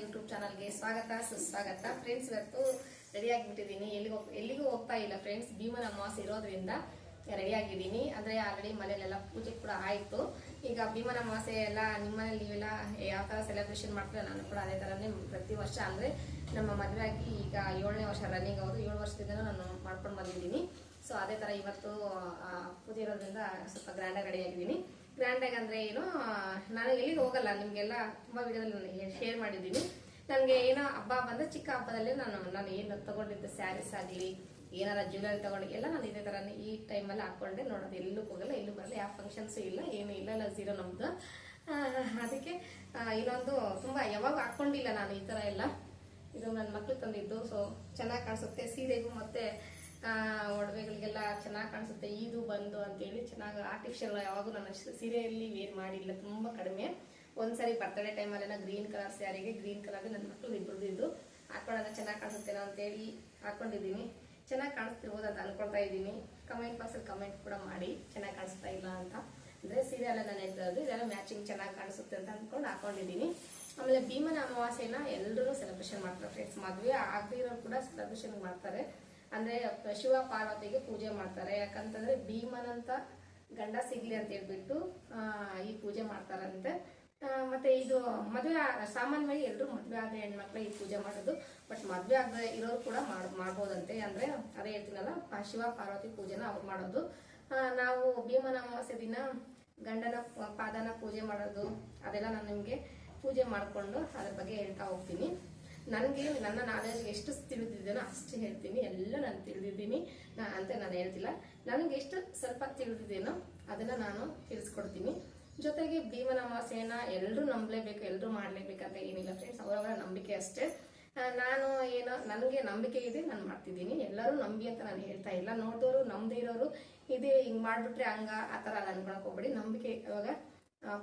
YouTube ಚಾನಲ್ಗೆ ಸ್ವಾಗತ, ಸುಸ್ವಾಗತ. ಫ್ರೆಂಡ್ಸ್ ಇವತ್ತು ರೆಡಿ ಆಗಿಬಿಟ್ಟಿದ್ದೀನಿ. ಎಲ್ಲಿಗೆ ಎಲ್ಲಿಗೂ ಹೋಗ್ತಾ ಇಲ್ಲ ಫ್ರೆಂಡ್ಸ್ ಭೀಮನ ಅಮಾವಾಸ್ಯೆ ಇರೋದ್ರಿಂದ ರೆಡಿ ಆಗಿದ್ದೀನಿ. ಅಂದರೆ ಆಲ್ರೆಡಿ ಮನೆಯಲ್ಲೆಲ್ಲ ಪೂಜೆ ಕೂಡ ಆಯಿತು. ಈಗ ಭೀಮನ ಅಮಾವಾಸ್ಯೆ ಎಲ್ಲ, ನಿಮ್ಮನೇಲಿ ನೀವೆಲ್ಲ ಯಾವ ಥರ ಸೆಲೆಬ್ರೇಷನ್ ಮಾಡ್ತಾರೆ? ನಾನು ಕೂಡ ಅದೇ ಥರನೇ ಪ್ರತಿ ವರ್ಷ ಅಂದರೆ ನಮ್ಮ ಮದುವೆ ಆಗಿ ಈಗ ಏಳನೇ ವರ್ಷ ರನ್ನಿಂಗ್ ಆಗೋದು ಏಳು ವರ್ಷದಿಂದ ನಾನು ಮಾಡ್ಕೊಂಡು ಬಂದಿದ್ದೀನಿ. ಸೊ ಅದೇ ಥರ ಇವತ್ತು ಪೂಜೆ ಇರೋದ್ರಿಂದ ಸ್ವಲ್ಪ ಗ್ರ್ಯಾಂಡಾಗಿ ರೆಡಿ ಆಗಿದ್ದೀನಿ. ಗ್ರ್ಯಾಂಡಾಗಿ ಅಂದರೆ ಏನು, ನಾನು ಎಲ್ಲಿಗೆ ಹೋಗಲ್ಲ, ನಿಮಗೆಲ್ಲ ತುಂಬ ವಿಡಿಯೋದಲ್ಲಿ ನಾನು ಶೇರ್ ಮಾಡಿದ್ದೀನಿ. ನನಗೆ ಏನೋ ಹಬ್ಬ ಬಂದರೆ ಚಿಕ್ಕ ಹಬ್ಬದಲ್ಲಿ ನಾನು ನಾನು ಏನು ತಗೊಂಡಿದ್ದೆ ಸ್ಯಾರೀಸ್ ಆಗಲಿ, ಏನಾರ ಜ್ಯುವೆಲರಿ ತೊಗೊಂಡು, ಎಲ್ಲ ನಾನು ಇದೇ ಥರ ಈ ಟೈಮಲ್ಲಿ ಹಾಕ್ಕೊಂಡೆ ನೋಡೋದು ಎಲ್ಲೂ ಹೋಗಲ್ಲ, ಎಲ್ಲೂ ಬರಲ್ಲ, ಯಾವ ಫಂಕ್ಷನ್ಸು ಇಲ್ಲ, ಏನು ಇಲ್ಲ ಇಲ್ಲ ಝೀರೋ ನಮ್ಮದು ಅದಕ್ಕೆ ಇನ್ನೊಂದು ತುಂಬ ಯಾವಾಗ ಹಾಕ್ಕೊಂಡಿಲ್ಲ ನಾನು ಈ ಥರ ಎಲ್ಲ. ಇದು ನನ್ನ ಮಕ್ಕಳು ತಂದಿದ್ದು ಸೊ ಚೆನ್ನಾಗಿ ಕಾಣಿಸುತ್ತೆ. ಸೀರೆಗೂ ಮತ್ತೆ ಒಡವೆಗಳಿಗೆಲ್ಲ ಚೆನ್ನಾಗಿ ಕಾಣಿಸುತ್ತೆ. ಇದು ಬಂದು ಅಂತೇಳಿ ಚೆನ್ನಾಗಿ ಆರ್ಟಿಫಿಷಿಯಲ್ ಯಾವಾಗೂ ನಾನು ಸೀರೆಯಲ್ಲಿ ವೇರ್ ಮಾಡಿಲ್ಲ, ತುಂಬ ಕಡಿಮೆ. ಒಂದ್ಸರಿ ಬರ್ತಡೇ ಟೈಮಲ್ಲೆಲ್ಲ ಗ್ರೀನ್ ಕಲರ್ ಸ್ಯಾರಿಗೆ ಗ್ರೀನ್ ಕಲರ್ ನನ್ನ ಮಕ್ಕಳು ಇಬ್ಬರದಿದ್ದು ಹಾಕೊಳ್ಳೋಣ, ಚೆನ್ನಾಗಿ ಕಾಣಿಸುತ್ತೇನೋ ಅಂತೇಳಿ ಹಾಕೊಂಡಿದ್ದೀನಿ. ಚೆನ್ನಾಗಿ ಕಾಣಿಸ್ತಿರ್ಬೋದು ಅಂತ ಅನ್ಕೊಳ್ತಾ ಇದ್ದೀನಿ. ಕಮೆಂಟ್ ಬಾಕ್ಸಲ್ಲಿ ಕಮೆಂಟ್ ಕೂಡ ಮಾಡಿ, ಚೆನ್ನಾಗಿ ಕಾಣಿಸ್ತಾ ಇಲ್ಲ ಅಂತ. ಅಂದರೆ ಸೀರೆ ಎಲ್ಲ ನಾನು ಹೇಳ್ತಾ ಇರೋದು, ಇದೆಲ್ಲ ಮ್ಯಾಚಿಂಗ್ ಚೆನ್ನಾಗಿ ಕಾಣಿಸುತ್ತೆ ಅಂತ ಅಂದ್ಕೊಂಡು ಹಾಕೊಂಡಿದ್ದೀನಿ. ಆಮೇಲೆ ಭೀಮನ ಅಮಾವಾಸ್ಯೆನ ಎಲ್ಲರೂ ಸೆಲೆಬ್ರೇಷನ್ ಮಾಡ್ತಾರೆ ಫ್ರೆಂಡ್ಸ್ ಮದುವೆ ಆಗದೇ ಇರೋರು ಕೂಡ ಸೆಲೆಬ್ರೇಷನ್ ಮಾಡ್ತಾರೆ. ಅಂದರೆ ಶಿವ ಪಾರ್ವತಿಗೆ ಪೂಜೆ ಮಾಡ್ತಾರೆ. ಯಾಕಂತಂದ್ರೆ ಭೀಮನಂತ ಗಂಡ ಸಿಗ್ಲಿ ಅಂತ ಹೇಳ್ಬಿಟ್ಟು ಈ ಪೂಜೆ ಮಾಡ್ತಾರಂತೆ. ಮತ್ತೆ ಇದು ಮದುವೆ ಸಾಮಾನ್ಯವಾಗಿ ಎಲ್ಲರೂ ಮದುವೆ ಆದ ಹೆಣ್ಮಕ್ಳು ಈ ಪೂಜೆ ಮಾಡೋದು, ಬಟ್ ಮದುವೆ ಆಗದೆ ಇರೋರು ಕೂಡ ಮಾಡ್, ಮಾಡ್ಬೋದಂತೆ. ಅಂದ್ರೆ ಅದೇ ಹೇಳ್ತೀನಲ್ಲ ಶಿವ ಪಾರ್ವತಿ ಪೂಜೆನ ಅವ್ರು ಮಾಡೋದು. ನಾವು ಭೀಮನ ಅಮಾವಾಸ್ಯ ದಿನ ಗಂಡನ ಪಾದನ ಪೂಜೆ ಮಾಡೋದು, ಅದೆಲ್ಲ ನಾನು ನಿಮಗೆ ಪೂಜೆ ಮಾಡಿಕೊಂಡು ಅದ್ರ ಬಗ್ಗೆ ಹೇಳ್ತಾ ಹೋಗ್ತೀನಿ. ನನಗೆ, ನನ್ನ ನಾಲೆಜ್ ಎಷ್ಟು ತಿಳಿದಿದ್ದೇನೋ ಅಷ್ಟು ಹೇಳ್ತೀನಿ. ಎಲ್ಲ ನಾನು ತಿಳಿದಿದ್ದೀನಿ. ಅಂತ ನಾನು ಹೇಳ್ತಿಲ್ಲ. ನನಗೆ ಎಷ್ಟು ಸ್ವಲ್ಪ ತಿಳಿದಿದ್ದೇನೋ ಅದನ್ನ ನಾನು ತಿಳಿಸ್ಕೊಡ್ತೀನಿ. ಜೊತೆಗೆ ಭೀಮನ ಅಮಾವಾಸ್ಯೆನ ಎಲ್ಲರೂ ನಂಬಲೇಬೇಕು ಎಲ್ಲರೂ ಮಾಡಲೇಬೇಕಂತ ಏನಿಲ್ಲ ಫ್ರೆಂಡ್ಸ್ ಅವರವರ ನಂಬಿಕೆ ಅಷ್ಟೇ. ನಾನು ಏನೋ, ನನಗೆ ನಂಬಿಕೆ ಇದೆ, ನಾನು ಮಾಡ್ತಿದ್ದೀನಿ. ಎಲ್ಲರೂ ನಂಬಿ ಅಂತ ನಾನು ಹೇಳ್ತಾ ಇಲ್ಲ. ನೋಡಿದವರು ನಂಬದೇ ಇರೋರು, ಇದೇ ಹಿಂಗೆ ಮಾಡಿಬಿಟ್ರೆ ಹಂಗ, ಆ ಥರ ಅನ್ಕೊಳಕ್ಕೆ ಅನ್ಕೊಳಕ್ ಹೋಗ್ಬೇಡಿ. ನಂಬಿಕೆ ಇವಾಗ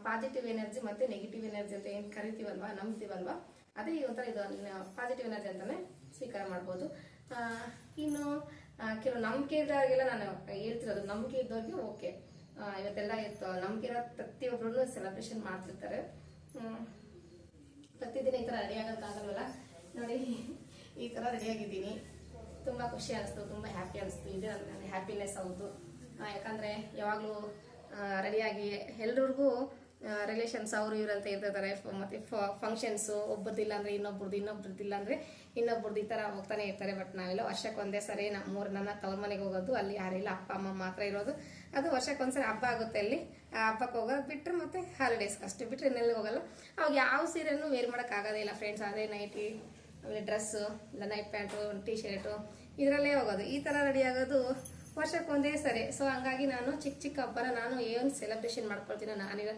ಪಾಸಿಟಿವ್ ಎನರ್ಜಿ ಮತ್ತು ನೆಗೆಟಿವ್ ಎನರ್ಜಿ ಅಂತ ಏನು ಕರಿತೀವಲ್ವಾ, ನಂಬ್ತೀವಲ್ವಾ? ಅದೇ ಒಂಥರ ಇದು ಪಾಸಿಟಿವ್ ಎನರ್ಜಿ ಅಂತಾನೆ ಸ್ವೀಕಾರ ಮಾಡ್ಬೋದು. ಇನ್ನು ಕೆಲವು ನಂಬಿಕೆ ಇದ್ದವ್ರಿಗೆಲ್ಲ ನಾನು ಹೇಳ್ತಿರೋದು, ನಂಬಿಕೆ ಇದ್ದವ್ರಿಗೆ ಓಕೆ ಇವತ್ತೆಲ್ಲ ಇತ್ತು, ನಂಬಿಕೆ ಇರೋ ಪ್ರತಿಯೊಬ್ಬರು ಸೆಲೆಬ್ರೇಷನ್ ಮಾಡ್ತಿರ್ತಾರೆ. ಪ್ರತಿದಿನ ಈ ಥರ ರೆಡಿ ಆಗೋಕ್ಕಾಗಲ್ವಲ್ಲ ನೋಡಿ, ಈ ಥರ ರೆಡಿ ಆಗಿದ್ದೀನಿ. ತುಂಬ ಖುಷಿ ಅನಿಸ್ತು, ತುಂಬ ಹ್ಯಾಪಿ ಅನಿಸ್ತು. ಇದು ನನ್ನ ಹ್ಯಾಪಿನೆಸ್ ಹೌದು. ಯಾಕಂದ್ರೆ ಯಾವಾಗಲೂ ರೆಡಿಯಾಗಿ ಎಲ್ರಿಗೂ ರಿಲೇಷನ್ಸ್ ಅವರು ಅಂತ ಇರ್ತಾರೆ ಫ- ಮತ್ತೆ ಫಂಕ್ಷನ್ಸು ಒಬ್ಬರದಿಲ್ಲ ಅಂದ್ರೆ ಇನ್ನೊಬ್ರದ್ದು ಇಲ್ಲ ಅಂದ್ರೆ ಇನ್ನೊಬ್ರದ್ದು ಈ ಥರ ಹೋಗ್ತಾನೆ ಇರ್ತಾರೆ. ಬಟ್ ನಾವೆಲ್ಲ ವರ್ಷಕ್ಕೊಂದೇ ಸರಿ ನಮ್ಮೂರು ನನ್ನ ತವ್ರ ಮನೆಗೆ ಹೋಗೋದು, ಅಲ್ಲಿ ಯಾರಿಲ್ಲ ಅಪ್ಪ, ಅಮ್ಮ ಮಾತ್ರ ಇರೋದು. ಅದು ವರ್ಷಕ್ಕೊಂದ್ಸರಿ ಹಬ್ಬ ಆಗುತ್ತೆ ಅಲ್ಲಿ. ಆ ಹಬ್ಬಕ್ಕೆ ಹೋಗೋದು ಬಿಟ್ಟರೆ ಮತ್ತೆ ಹಾಲಿಡೇಸ್ ಅಷ್ಟೇ ಬಿಟ್ಟರೆ ಇನ್ನೆಲ್ಲಿ ಹೋಗಲ್ಲ. ಅವಾಗ ಯಾವ ಸೀರೆನೂ ವೇರ್ ಮಾಡೋಕ್ಕಾಗೋದೇ ಇಲ್ಲ ಫ್ರೆಂಡ್ಸ್ ಅದೇ ನೈಟಿ ಆಮೇಲೆ ಡ್ರೆಸ್ಸು ಇಲ್ಲ ನೈಟ್ ಪ್ಯಾಂಟು ಟೀ ಶರ್ಟು ಇದರಲ್ಲೇ ಹೋಗೋದು. ಈ ಥರ ರೆಡಿ ಆಗೋದು ವರ್ಷಕ್ಕೊಂದೇ ಸರಿ. ಸೊ ಹಂಗಾಗಿ ನಾನು ಚಿಕ್ಕ ಚಿಕ್ಕ ಹಬ್ಬನ ನಾನು ಏನು ಸೆಲೆಬ್ರೇಷನ್ ಮಾಡ್ಕೊಳ್ತೀನೋ ನಾನಿರೋ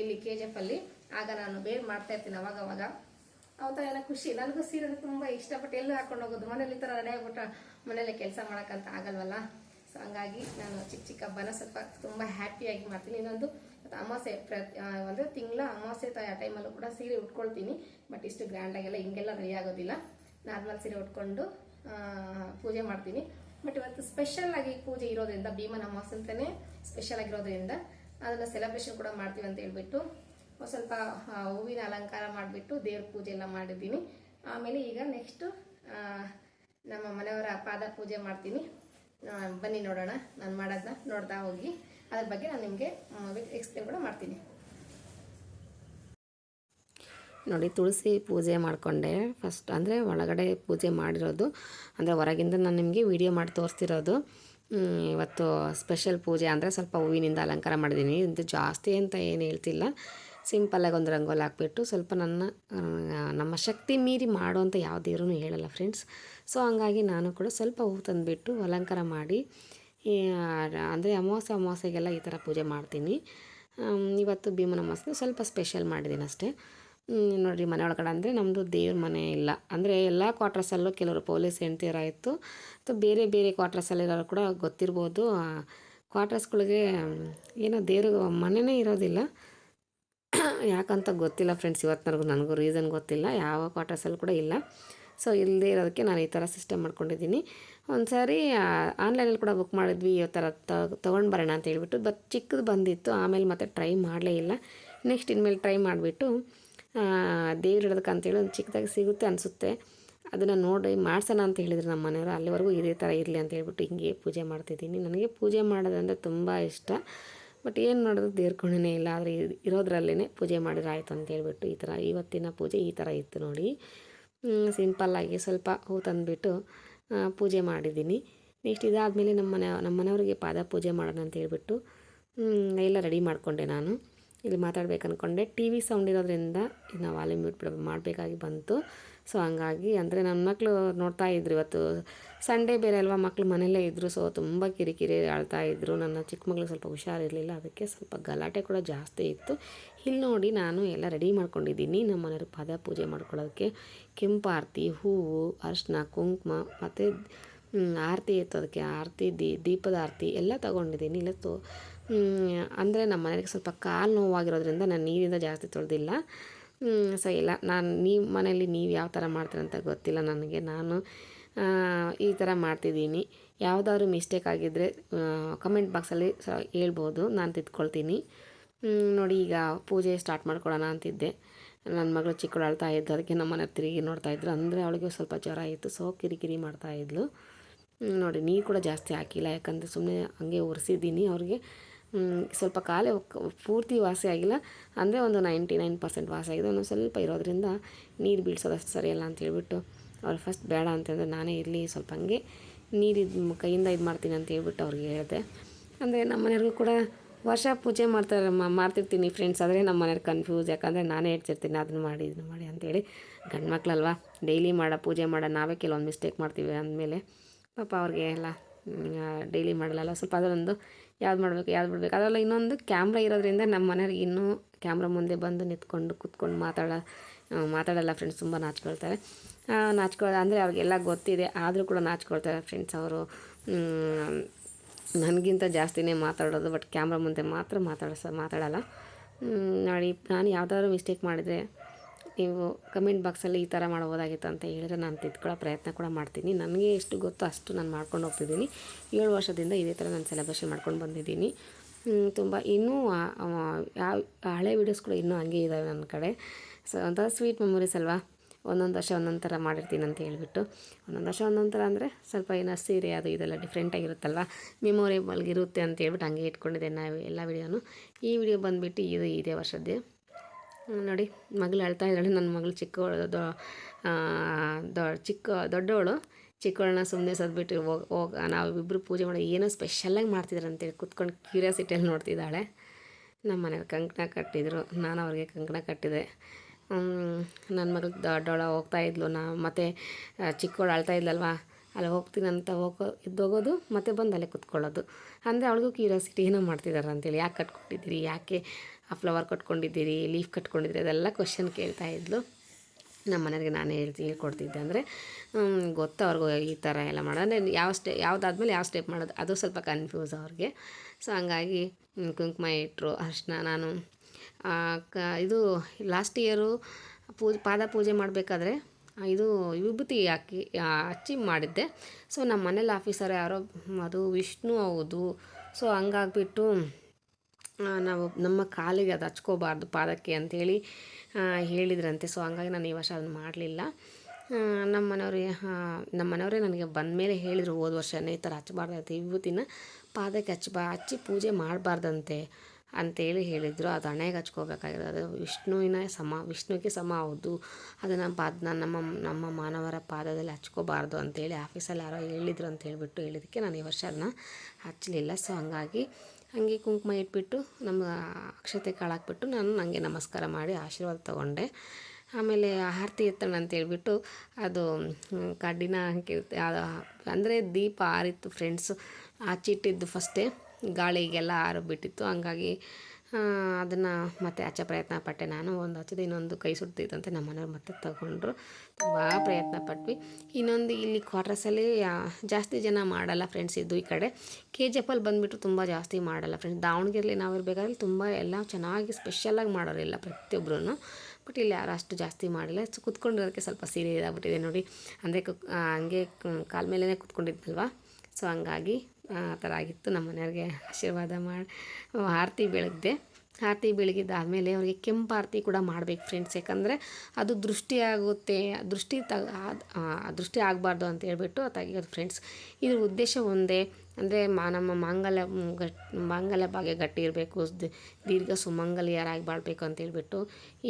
ಇಲ್ಲಿ ಕೆ ಜಿ ಎಫ್ ಅಲ್ಲಿ. ಆಗ ನಾನು ಬೇರೆ ಮಾಡ್ತಾ ಇರ್ತೀನಿ ಅವಾಗ ಅವಾಗ. ಅವತ್ತ ಎಲ್ಲ ಖುಷಿ. ನನಗೂ ಸೀರೆ ತುಂಬ ಇಷ್ಟಪಟ್ಟು ಎಲ್ಲೂ ಹಾಕೊಂಡು ಹೋಗೋದು. ಮನೇಲಿ ಈ ಥರ ರೆಡಿ ಆಗ್ಬಿಟ್ರೆ ಮನೇಲಿ ಕೆಲಸ ಮಾಡೋಕ್ಕಂತ ಆಗಲ್ವಲ್ಲ? ಸೊ ಹಂಗಾಗಿ ನಾನು ಚಿಕ್ಕ ಚಿಕ್ಕ ಹಬ್ಬನ ಸ್ವಲ್ಪ ತುಂಬ ಹ್ಯಾಪಿಯಾಗಿ ಮಾಡ್ತೀನಿ. ಇನ್ನೊಂದು ಅಮಾಸೆ ಅಮಾವಾಸ್ಯೆ ತಿಂಗಳ ಅಮಾಸೆ ಅಮಾವಾಸ್ಯೆ ಟೈಮಲ್ಲೂ ಕೂಡ ಸೀರೆ ಉಟ್ಕೊಳ್ತೀನಿ. ಬಟ್ ಇಷ್ಟು ಗ್ರ್ಯಾಂಡಾಗೆಲ್ಲ ಹಿಂಗೆಲ್ಲ ರೆಡಿ ಆಗೋದಿಲ್ಲ. ನಾರ್ಮಲ್ ಸೀರೆ ಉಟ್ಕೊಂಡು ಪೂಜೆ ಮಾಡ್ತೀನಿ. ಬಟ್ ಇವತ್ತು ಸ್ಪೆಷಲ್ ಆಗಿ ಪೂಜೆ ಇರೋದ್ರಿಂದ ಭೀಮನ ಅಮಾವಾಸ್ಯೆ ಅಂತಾನೆ ಸ್ಪೆಷಲ್ ಆಗಿರೋದ್ರಿಂದ ಅದನ್ನ ಸೆಲೆಬ್ರೇಷನ್ ಕೂಡ ಮಾಡ್ತೀವಿ ಅಂತ ಹೇಳ್ಬಿಟ್ಟು ಸ್ವಲ್ಪ ಹೂವಿನ ಅಲಂಕಾರ ಮಾಡಿಬಿಟ್ಟು ದೇವ್ರ ಪೂಜೆ ಎಲ್ಲ ಮಾಡಿದ್ದೀನಿ. ಆಮೇಲೆ ಈಗ ನೆಕ್ಸ್ಟ್ ನಮ್ಮ ಮನೆಯವರ ಪಾದ ಪೂಜೆ ಮಾಡ್ತೀನಿ. ಬನ್ನಿ ನೋಡೋಣ, ನಾನು ಮಾಡೋದನ್ನ ನೋಡ್ತಾ ಹೋಗಿ. ಅದ್ರ ಬಗ್ಗೆ ನಾನು ನಿಮಗೆ ಎಕ್ಸ್ಪ್ಲೇನ್ ಕೂಡ ಮಾಡ್ತೀನಿ. ನೋಡಿ, ತುಳಸಿ ಪೂಜೆ ಮಾಡಿಕೊಂಡೆ. ಫಸ್ಟ್ ಅಂದರೆ ಒಳಗಡೆ ಪೂಜೆ ಮಾಡಿರೋದು. ಅಂದರೆ ಹೊರಗಿಂದ ನಾನು ನಿಮಗೆ ವಿಡಿಯೋ ಮಾಡಿ ತೋರಿಸ್ತಿರೋದು. ಇವತ್ತು ಸ್ಪೆಷಲ್ ಪೂಜೆ ಅಂದರೆ ಸ್ವಲ್ಪ ಹೂವಿನಿಂದ ಅಲಂಕಾರ ಮಾಡಿದ್ದೀನಿ ಇದು ಜಾಸ್ತಿ ಅಂತ ಏನು ಹೇಳ್ತಿಲ್ಲ. ಸಿಂಪಲ್ಲಾಗಿ ಒಂದು ರಂಗೋಲಿ ಹಾಕ್ಬಿಟ್ಟು ಸ್ವಲ್ಪ ನನ್ನ ನಮ್ಮ ಶಕ್ತಿ ಮೀರಿ ಮಾಡುವಂಥ ಯಾವ ದೇವ್ರೂ ಹೇಳಲ್ಲ ಫ್ರೆಂಡ್ಸ್ ಸೊ ಹಂಗಾಗಿ ನಾನು ಕೂಡ ಸ್ವಲ್ಪ ಹೂವು ತಂದುಬಿಟ್ಟು ಅಲಂಕಾರ ಮಾಡಿ ಅಂದರೆ ಅಮಾವಾಸ್ಯೆ, ಅಮಾವಾಸ್ಯೆಗೆಲ್ಲ ಈ ಥರ ಪೂಜೆ ಮಾಡ್ತೀನಿ. ಇವತ್ತು ಭೀಮನ ಅಮಾವಾಸ್ಯೆ, ಸ್ವಲ್ಪ ಸ್ಪೆಷಲ್ ಮಾಡಿದ್ದೀನಿ ಅಷ್ಟೇ ನೋಡಿರಿ ಮನೆ ಒಳಗಡೆ ಅಂದರೆ ನಮ್ಮದು ದೇವ್ರ ಮನೆ ಇಲ್ಲ. ಅಂದರೆ ಎಲ್ಲ ಕ್ವಾರ್ಟರ್ಸಲ್ಲೂ ಕೆಲವರು ಪೊಲೀಸ್ ಹೆಂಡ್ತಿಯರಾಯಿತು ಅಥವಾ ಬೇರೆ ಬೇರೆ ಕ್ವಾರ್ಟರ್ಸಲ್ಲಿರೋರು ಕೂಡ ಗೊತ್ತಿರ್ಬೋದು. ಕ್ವಾರ್ಟರ್ಸ್ಗಳಿಗೆ ಏನೋ ದೇವ್ರ ಮನೆಯೇ ಇರೋದಿಲ್ಲ. ಯಾಕಂತ ಗೊತ್ತಿಲ್ಲ ಫ್ರೆಂಡ್ಸ್ ಇವತ್ತಿನವರೆಗೂ ನನಗೂ ರೀಸನ್ ಗೊತ್ತಿಲ್ಲ. ಯಾವ ಕ್ವಾರ್ಟರ್ಸಲ್ಲೂ ಕೂಡ ಇಲ್ಲ. ಸೊ ಇಲ್ಲದೇ ಇರೋದಕ್ಕೆ ನಾನು ಈ ಥರ ಸಿಸ್ಟಮ್ ಮಾಡ್ಕೊಂಡಿದ್ದೀನಿ. ಒಂದು ಸಾರಿ ಆನ್ಲೈನಲ್ಲಿ ಕೂಡ ಬುಕ್ ಮಾಡಿದ್ವಿ. ಈ ಥರ ತೊಗೊಂಡು ಬರೋಣ ಅಂತ ಹೇಳ್ಬಿಟ್ಟು ಬಟ್ ಚಿಕ್ಕದು ಬಂದಿತ್ತು. ಆಮೇಲೆ ಮತ್ತೆ ಟ್ರೈ ಮಾಡಲೇ ಇಲ್ಲ. ನೆಕ್ಸ್ಟ್ ಇನ್ಮೇಲೆ ಟ್ರೈ ಮಾಡಿಬಿಟ್ಟು ದೇವ್ರು ಇಡೋದಕ್ಕೆ ಅಂತೇಳಿ ಒಂದು ಚಿಕ್ಕದಾಗಿ ಸಿಗುತ್ತೆ ಅನಿಸುತ್ತೆ. ಅದನ್ನು ನೋಡಿ ಮಾಡ್ಸೋಣ ಅಂತ ಹೇಳಿದ್ರು ನಮ್ಮ ಮನೆಯವರು. ಅಲ್ಲಿವರೆಗೂ ಇದೇ ಥರ ಇರಲಿ ಅಂತ ಹೇಳ್ಬಿಟ್ಟು ಹಿಂಗೆ ಪೂಜೆ ಮಾಡ್ತಿದ್ದೀನಿ. ನನಗೆ ಪೂಜೆ ಮಾಡೋದಂದರೆ ತುಂಬ ಇಷ್ಟ. ಬಟ್ ಏನು ಮಾಡೋದು? ದೇವ್ರ ಕರುಣೆನೇ ಇಲ್ಲ. ಆದರೆ ಇರೋದ್ರಲ್ಲೇ ಪೂಜೆ ಮಾಡಿದ್ರೆ ಆಯಿತು ಅಂತ ಹೇಳ್ಬಿಟ್ಟು ಈ ಥರ ಇವತ್ತಿನ ಪೂಜೆ ಈ ಥರ ಇತ್ತು ನೋಡಿ. ಸಿಂಪಲ್ಲಾಗಿ ಸ್ವಲ್ಪ ಹೂ ತಂದುಬಿಟ್ಟು ಪೂಜೆ ಮಾಡಿದ್ದೀನಿ. ನೆಕ್ಸ್ಟ್ ಇದಾದಮೇಲೆ ನಮ್ಮ ಮನೆ, ನಮ್ಮ ಮನೆಯವರಿಗೆ ಪಾದ ಪೂಜೆ ಮಾಡೋಣ ಅಂತ ಹೇಳ್ಬಿಟ್ಟು ಎಲ್ಲ ರೆಡಿ ಮಾಡಿಕೊಂಡೆ ನಾನು. ಇಲ್ಲಿ ಮಾತಾಡ್ಬೇಕು ಅಂದ್ಕೊಂಡೆ ಟಿ ವಿ ಸೌಂಡ್ ಇರೋದ್ರಿಂದ ನಾವು ವಾಲ್ಯೂಮ್ ಮ್ಯೂಟ್ ಮಾಡಬೇಕಾಗಿ ಬಂತು. ಸೊ ಹಂಗಾಗಿ ಅಂದರೆ ನನ್ನ ಮಕ್ಕಳು ನೋಡ್ತಾ ಇದ್ರು ಇವತ್ತು. ಸಂಡೇ ಬೇರೆ ಅಲ್ವಾ ಮಕ್ಕಳು ಮನೆಯಲ್ಲೇ ಇದ್ದರು ಸೊ ತುಂಬ ಕಿರಿಕಿರಿ ಆಳ್ತಾ ಇದ್ದರು ನನ್ನ ಚಿಕ್ಕ ಮಗಳು ಸ್ವಲ್ಪ ಹುಷಾರಿರಲಿಲ್ಲ, ಅದಕ್ಕೆ ಸ್ವಲ್ಪ ಗಲಾಟೆ ಕೂಡ ಜಾಸ್ತಿ ಇತ್ತು. ಇಲ್ಲಿ ನೋಡಿ ನಾನು ಎಲ್ಲ ರೆಡಿ ಮಾಡ್ಕೊಂಡಿದ್ದೀನಿ. ನಮ್ಮ ಮನೆಯವ್ರ ಪಾದ ಪೂಜೆ ಮಾಡ್ಕೊಳ್ಳೋದಕ್ಕೆ ಕೆಂಪು ಆರತಿ, ಹೂವು ಅರಿಶಿನ ಕುಂಕುಮ ಮತ್ತು ಆರತಿ ಇತ್ತು ಅದಕ್ಕೆ ಆರತಿ ದೀಪದ ಆರತಿ ಎಲ್ಲ ತೊಗೊಂಡಿದ್ದೀನಿ. ಇಲ್ಲ ತೋ ಅಂದರೆ ನಮ್ಮ ಮನೆಗೆ ಸ್ವಲ್ಪ ಕಾಲು ನೋವಾಗಿರೋದ್ರಿಂದ ನಾನು ನೀರಿಂದ ಜಾಸ್ತಿ ತೊಳೆದಿಲ್ಲ. ಸೊ ಇಲ್ಲ ನಾನು ನೀವು, ಮನೆಯಲ್ಲಿ ನೀವು ಯಾವ ಥರ ಮಾಡ್ತೀರಂತ ಗೊತ್ತಿಲ್ಲ ನನಗೆ. ನಾನು ಈ ಥರ ಮಾಡ್ತಿದ್ದೀನಿ. ಯಾವುದಾದ್ರು ಮಿಸ್ಟೇಕ್ ಆಗಿದ್ದರೆ ಕಮೆಂಟ್ ಬಾಕ್ಸಲ್ಲಿ ಸ ಹೇಳ್ಬೋದು, ನಾನು ತಿದ್ಕೊಳ್ತೀನಿ. ನೋಡಿ ಈಗ ಪೂಜೆ ಸ್ಟಾರ್ಟ್ ಮಾಡ್ಕೊಳ್ಳೋಣ ಅಂತಿದ್ದೆ. ನನ್ನ ಮಗಳು ಚಿಕ್ಕಳು ಅಳ್ತಾ ಇದ್ದು ಅದಕ್ಕೆ ನಮ್ಮ ಮನೆ ತಿರುಗಿ ನೋಡ್ತಾಯಿದ್ರು ಅಂದರೆ ಅವಳಿಗೆ ಸ್ವಲ್ಪ ಜ್ವರ ಇತ್ತು ಸೊ ಕಿರಿಕಿರಿ ಮಾಡ್ತಾ ಇದ್ಲು. ನೋಡಿ ನೀರು ಕೂಡ ಜಾಸ್ತಿ ಹಾಕಿಲ್ಲ, ಯಾಕಂದರೆ ಸುಮ್ಮನೆ ಹಂಗೆ ಒರೆಸಿದ್ದೀನಿ ಅವ್ರಿಗೆ ಸ್ವಲ್ಪ ಕಾಲೇ ಪೂರ್ತಿ ವಾಸಿ ಆಗಿಲ್ಲ. ಅಂದರೆ ಒಂದು ನೈಂಟಿ ನೈನ್ ಪರ್ಸೆಂಟ್ ವಾಸಿ ಆಗಿದೆ. ಒಂದು ಸ್ವಲ್ಪ ಇರೋದ್ರಿಂದ ನೀರು ಬೀಳ್ಸೋದಷ್ಟು ಸರಿಯಲ್ಲ ಅಂತ ಹೇಳ್ಬಿಟ್ಟು ಅವ್ರು ಫಸ್ಟ್ ಬೇಡ ಅಂತಂದರೆ ನಾನೇ ಇರಲಿ, ಸ್ವಲ್ಪ ಹಂಗೆ ಇದು ಕೈಯಿಂದ ಇದು ಮಾಡ್ತೀನಿ ಅಂತ ಹೇಳ್ಬಿಟ್ಟು ಅವ್ರಿಗೆ ಹೇಳಿದೆ. ಅಂದರೆ ನಮ್ಮ ಮನೆಯವ್ರಿಗೂ ಕೂಡ ವರ್ಷ ಪೂಜೆ ಮಾಡ್ತಾರೆ ಮಾಡ್ತಿರ್ತೀನಿ ಫ್ರೆಂಡ್ಸ್ ಆದರೆ ನಮ್ಮ ಮನೆಯವ್ರು ಕನ್ಫ್ಯೂಸ್ ಯಾಕಂದರೆ ನಾನೇ ಹೇಳ್ತಿರ್ತೀನಿ, ಅದನ್ನು ಮಾಡಿ, ಇದನ್ನು ಮಾಡಿ ಅಂತೇಳಿ ಗಂಡು ಮಕ್ಕಳಲ್ವಾ ಡೈಲಿ ಮಾಡೋ, ಪೂಜೆ ಮಾಡೋ, ನಾವೇ ಕೆಲವೊಂದು ಮಿಸ್ಟೇಕ್ ಮಾಡ್ತೀವಿ ಅಂದಮೇಲೆ ಪಾಪ ಅವ್ರಿಗೆ ಎಲ್ಲ ಡೈಲಿ ಮಾಡಲ್ಲ ಸ್ವಲ್ಪ ಅದರೊಂದು ಯಾವ್ದು ಮಾಡಬೇಕು, ಯಾವ್ದು ಬಿಡಬೇಕು ಅದರಲ್ಲ ಇನ್ನೊಂದು ಕ್ಯಾಮ್ರಾ ಇರೋದ್ರಿಂದ ನಮ್ಮ ಮನೆಯವ್ರಿಗೆ ಇನ್ನೂ ಕ್ಯಾಮ್ರಾ ಮುಂದೆ ಬಂದು ನಿಂತ್ಕೊಂಡು ಕೂತ್ಕೊಂಡು ಮಾತಾಡ ಮಾತಾಡಲ್ಲ ಫ್ರೆಂಡ್ಸ್ ತುಂಬ ನಾಚ್ಕೊಳ್ತಾರೆ. ನಾಚ್ಕೊಳ, ಅಂದರೆ ಅವ್ರಿಗೆಲ್ಲ ಗೊತ್ತಿದೆ, ಆದರೂ ಕೂಡ ನಾಚ್ಕೊಳ್ತಾರೆ ಫ್ರೆಂಡ್ಸ್ ಅವರು. ನನಗಿಂತ ಜಾಸ್ತಿನೇ ಮಾತಾಡೋದು ಬಟ್ ಕ್ಯಾಮ್ರಾ ಮುಂದೆ ಮಾತ್ರ ಮಾತಾಡೋ ಮಾತಾಡಲ್ಲ. ನೋಡಿ, ನಾನು ಯಾವುದಾದ್ರು ಮಿಸ್ಟೇಕ್ ಮಾಡಿದರೆ ನೀವು ಕಮೆಂಟ್ ಬಾಕ್ಸಲ್ಲಿ ಈ ಥರ ಮಾಡ್ಬೋದಾಗಿತ್ತು ಅಂತ ಹೇಳಿದ್ರೆ ನಾನು ತಿದ್ಕೊಳ್ಳೋ ಪ್ರಯತ್ನ ಕೂಡ ಮಾಡ್ತೀನಿ. ನನಗೆ ಎಷ್ಟು ಗೊತ್ತೋ ಅಷ್ಟು ನಾನು ಮಾಡ್ಕೊಂಡು ಹೋಗ್ತಿದ್ದೀನಿ. ಏಳು ವರ್ಷದಿಂದ ಇದೇ ಥರ ನಾನು ಸೆಲೆಬ್ರೇಷನ್ ಮಾಡ್ಕೊಂಡು ಬಂದಿದ್ದೀನಿ. ತುಂಬ ಇನ್ನೂ ಯಾವ ಹಳೆ ವೀಡಿಯೋಸ್ ಕೂಡ ಇನ್ನೂ ಹಂಗೆ ಇದ್ದಾವೆ ನನ್ನ ಕಡೆ. ಸೊ, ಒಂಥರ ಸ್ವೀಟ್ ಮೆಮೊರೀಸ್ ಅಲ್ವಾ? ಒಂದೊಂದು ವರ್ಷ ಒಂದೊಂದು ಥರ ಮಾಡಿರ್ತೀನಿ ಅಂತ ಹೇಳ್ಬಿಟ್ಟು. ಒಂದೊಂದು ವರ್ಷ ಒಂದೊಂದು ಥರ ಅಂದರೆ ಸ್ವಲ್ಪ ಏನೋ ಸೀರೆ ಅದು ಇದೆಲ್ಲ ಡಿಫ್ರೆಂಟಾಗಿರುತ್ತಲ್ವ ಮೆಮೊರೇಬಲ್ಗಿರುತ್ತೆ ಅಂತ ಹೇಳ್ಬಿಟ್ಟು ಹಂಗೆ ಇಟ್ಕೊಂಡಿದ್ದೆ ನಾವು ಎಲ್ಲ ವೀಡಿಯೋನು ಈ ವಿಡಿಯೋ ಬಂದುಬಿಟ್ಟು ಇದು ಇದೇ ವರ್ಷದ್ದೇ. ನೋಡಿ, ಮಗಳು ಅಳ್ತಾ ಇದ್ದಾಳೆ ನನ್ನ ಮಗಳು ಚಿಕ್ಕವಳು ದೊ, ಚಿಕ್ಕ, ದೊಡ್ಡವಳು. ಚಿಕ್ಕವಳನ್ನ ಸುಮ್ಮನೆ ಸದ್ಬಿಟ್ಟು ಹೋಗಿ, ಹೋಗ ನಾವಿಬ್ಬರು ಪೂಜೆ ಮಾಡಿ ಏನೋ ಸ್ಪೆಷಲ್ಲಾಗಿ ಮಾಡ್ತಿದ್ರು ಅಂತೇಳಿ ಕುತ್ಕೊಂಡು ಕ್ಯೂರಿಯಾಸಿಟಿಯಲ್ಲಿ ನೋಡ್ತಿದ್ದಾಳೆ. ನಮ್ಮ ಮನೆಯವ್ರು ಕಂಕಣ ಕಟ್ಟಿದ್ರು, ನಾನು ಅವ್ರಿಗೆ ಕಂಕಣ ಕಟ್ಟಿದೆ. ನನ್ನ ಮಗಳು ದೊಡ್ಡವಳ ಹೋಗ್ತಾ ಇದ್ಲು, ನಾ ಮತ್ತು ಚಿಕ್ಕವಳು ಅಳ್ತಾ ಇದ್ಲಲ್ವಾ? ಅಲ್ಲಿ, ಹೋಗ್ತೀನಿ ಅಂತ ಹೋಗೋ ಇದ್ದೋಗೋದು ಮತ್ತೆ ಬಂದು ಅಲ್ಲೇ ಕುತ್ಕೊಳ್ಳೋದು. ಅಂದರೆ ಅವಳಿಗೂ ಕ್ಯೂರಿಯಾಸಿಟಿ ಏನೋ ಮಾಡ್ತಿದ್ದಾರೆ ಅಂತೇಳಿ ಯಾಕೆ ಕಟ್ಕೊಟ್ಟಿದ್ದೀರಿ, ಯಾಕೆ ಆ ಫ್ಲವರ್ ಕಟ್ಕೊಂಡಿದ್ದೀರಿ ಲೀಫ್ ಕಟ್ಕೊಂಡಿದ್ದೀರಿ, ಅದೆಲ್ಲ ಕ್ವಶನ್ ಕೇಳ್ತಾ ಇದ್ಲು. ನಮ್ಮ ಮನೆಯವ್ರಿಗೆ ನಾನು ಹೇಳ್ತಿ, ಹೇಳ್ಕೊಡ್ತಿದ್ದೆ ಅಂದರೆ ಗೊತ್ತು ಅವ್ರಿಗೂ ಈ ಥರ ಎಲ್ಲ ಮಾಡೋದು ಯಾವ ಸ್ಟೆ ಯಾವುದಾದ್ಮೇಲೆ ಯಾವ ಸ್ಟೆಪ್ ಮಾಡೋದು, ಅದು ಸ್ವಲ್ಪ ಕನ್ಫ್ಯೂಸ್ ಅವ್ರಿಗೆ. ಸೊ ಹಂಗಾಗಿ ಕುಂಕುಮ ಇಟ್ಟರು ಅರ್ಶಿನ ನಾನು ಕ, ಇದು ಲಾಸ್ಟ್ ಇಯರು ಪೂಜೆ ಪಾದ ಪೂಜೆ ಮಾಡಬೇಕಾದ್ರೆ ಇದು ವಿಭೂತಿ ಹಾಕಿ ಹಚ್ಚಿ ಮಾಡಿದ್ದೆ. ಸೊ ನಮ್ಮ ಮನೇಲಿ ಆಫೀಸರ್ ಯಾರೋ ಅದು ವಿಷ್ಣು ಹೌದು. ಸೊ ಹಂಗಾಗ್ಬಿಟ್ಟು ನಾವು ನಮ್ಮ ಕಾಲಿಗೆ ಅದು ಹಚ್ಕೋಬಾರ್ದು ಪಾದಕ್ಕೆ ಅಂಥೇಳಿ ಹೇಳಿದ್ರಂತೆ. ಸೊ ಹಂಗಾಗಿ ನಾನು ಈ ವರ್ಷ ಅದನ್ನು ಮಾಡಲಿಲ್ಲ. ನಮ್ಮ ಹಾಂ ನಮ್ಮ ನನಗೆ ಬಂದ ಮೇಲೆ ಹೇಳಿದರು, ಹೋದ ವರ್ಷನೇ ಈ ಥರ ಹಚ್ಚಬಾರ್ದಂತೆ ವಿಭೂತಿನ ಪಾದಕ್ಕೆ ಹಚ್ಚಬಾ ಹಚ್ಚಿ ಪೂಜೆ ಮಾಡಬಾರ್ದಂತೆ ಅಂತೇಳಿ ಹೇಳಿದರು. ಅದು ಹಣೆಗೆ ಹಚ್ಕೋಬೇಕಾಗಿದೆ ಅದು ವಿಷ್ಣುವಿನ ಸಮ, ವಿಷ್ಣುವಿಗೆ ಸಮ ಹೌದು. ಅದನ್ನು ಪಾದ ನಮ್ಮ ನಮ್ಮ ಮಾನವರ ಪಾದದಲ್ಲಿ ಹಚ್ಕೋಬಾರ್ದು ಅಂತೇಳಿ ಆಫೀಸಲ್ಲಿ ಯಾರೋ ಹೇಳಿದ್ರು ಅಂತ ಹೇಳಿಬಿಟ್ಟು ಹೇಳಿದ್ದಕ್ಕೆ ನಾನು ಈ ವರ್ಷ ಅದನ್ನ ಹಚ್ಚಲಿಲ್ಲ. ಸೊ ಹಂಗಾಗಿ ಹಾಗೆ ಕುಂಕುಮ ಇಟ್ಬಿಟ್ಟು ನಮ್ಮ ಅಕ್ಷತೆ ಕಾಳು ಹಾಕ್ಬಿಟ್ಟು ನಾನು ನನಗೆ ನಮಸ್ಕಾರ ಮಾಡಿ ಆಶೀರ್ವಾದ ತೊಗೊಂಡೆ. ಆಮೇಲೆ ಆರತಿ ಎತ್ತಣ ಅಂತ ಹೇಳ್ಬಿಟ್ಟು ಅದು ಕಡ್ಡಿನ ಹಾಕಿರುತ್ತೆ. ಅಂದರೆ ದೀಪ ಆರಿತ್ತು ಫ್ರೆಂಡ್ಸು ಹಚ್ಚಿಟ್ಟಿದ್ದು ಫಸ್ಟೇ ಗಾಳಿಗೆಲ್ಲ ಆರಿಬಿಟ್ಟಿತ್ತು. ಹಂಗಾಗಿ ಅದನ್ನು ಮತ್ತೆ ಹಚ್ಚೋ ಪ್ರಯತ್ನ ಪಟ್ಟೆ ನಾನು. ಒಂದು ಹಚ್ಚಿದೆ, ಇನ್ನೊಂದು ಕೈ ಸುಡ್ತಿದ್ದಂತೆ ನಮ್ಮ ಮನೆಯವ್ರು ಮತ್ತೆ ತಗೊಂಡ್ರು. ತುಂಬ ಪ್ರಯತ್ನ ಪಟ್ವಿ. ಇನ್ನೊಂದು ಇಲ್ಲಿ ಕ್ವಾರ್ಟರ್ಸಲ್ಲಿ ಜಾಸ್ತಿ ಜನ ಮಾಡಲ್ಲ ಫ್ರೆಂಡ್ಸ್ ಇದ್ದು ಈ ಕಡೆ. ಕೆ ಜಿ ಎಫಲ್ಲಿ ಬಂದುಬಿಟ್ಟು ತುಂಬ ಜಾಸ್ತಿ ಮಾಡಲ್ಲ ಫ್ರೆಂಡ್ಸ್ ದಾವಣಗೆರೆಲಿ ನಾವು ಇರಬೇಕಾದ್ರೆ ತುಂಬ ಎಲ್ಲ ಚೆನ್ನಾಗಿ ಸ್ಪೆಷಲಾಗಿ ಮಾಡೋರಿಲ್ಲ ಪ್ರತಿಯೊಬ್ಬರೂ ಬಟ್ ಇಲ್ಲಿ ಯಾರು ಅಷ್ಟು ಜಾಸ್ತಿ ಮಾಡಿಲ್ಲ. ಸೊ ಕುತ್ಕೊಂಡಿರೋದಕ್ಕೆ ಸ್ವಲ್ಪ ಸೀರೆ ಇದಾಗ್ಬಿಟ್ಟಿದೆ ನೋಡಿ. ಅಂದರೆ ಹಂಗೆ ಕಾಲ ಮೇಲೇ ಕುತ್ಕೊಂಡಿದ್ದಲ್ವ ಸೊ ಹಂಗಾಗಿ ಆ ಥರ ಆಗಿತ್ತು. ನಮ್ಮ ಮನೆಯವ್ರಿಗೆ ಆಶೀರ್ವಾದ ಮಾಡಿ, ಆರತಿ ಬೆಳಗ್ದೆ ಆರತಿ ಬೆಳಗಿದ್ದಾದಮೇಲೆ ಅವರಿಗೆ ಕೆಂಪು ಆರತಿ ಕೂಡ ಮಾಡಬೇಕು ಫ್ರೆಂಡ್ಸ್ ಯಾಕಂದರೆ ಅದು ದೃಷ್ಟಿ ಆಗುತ್ತೆ, ದೃಷ್ಟಿ ತ ದೃಷ್ಟಿ ಆಗಬಾರ್ದು ಅಂತ ಹೇಳ್ಬಿಟ್ಟು ತೆಗಿಯೋದು ಫ್ರೆಂಡ್ಸ್ ಇದ್ರ ಉದ್ದೇಶ ಒಂದೇ, ಅಂದರೆ ಮಾ, ನಮ್ಮ ಮಾಂಗಲ್ಯ ಗಟ್ ಮಾಂಗಲ್ಯ ಭಾಗ್ಯ ಗಟ್ಟಿ ಇರಬೇಕು ದೀರ್ಘ ಸುಮಂಗಲಿಯರಾಗಿ ಅಂತ ಹೇಳ್ಬಿಟ್ಟು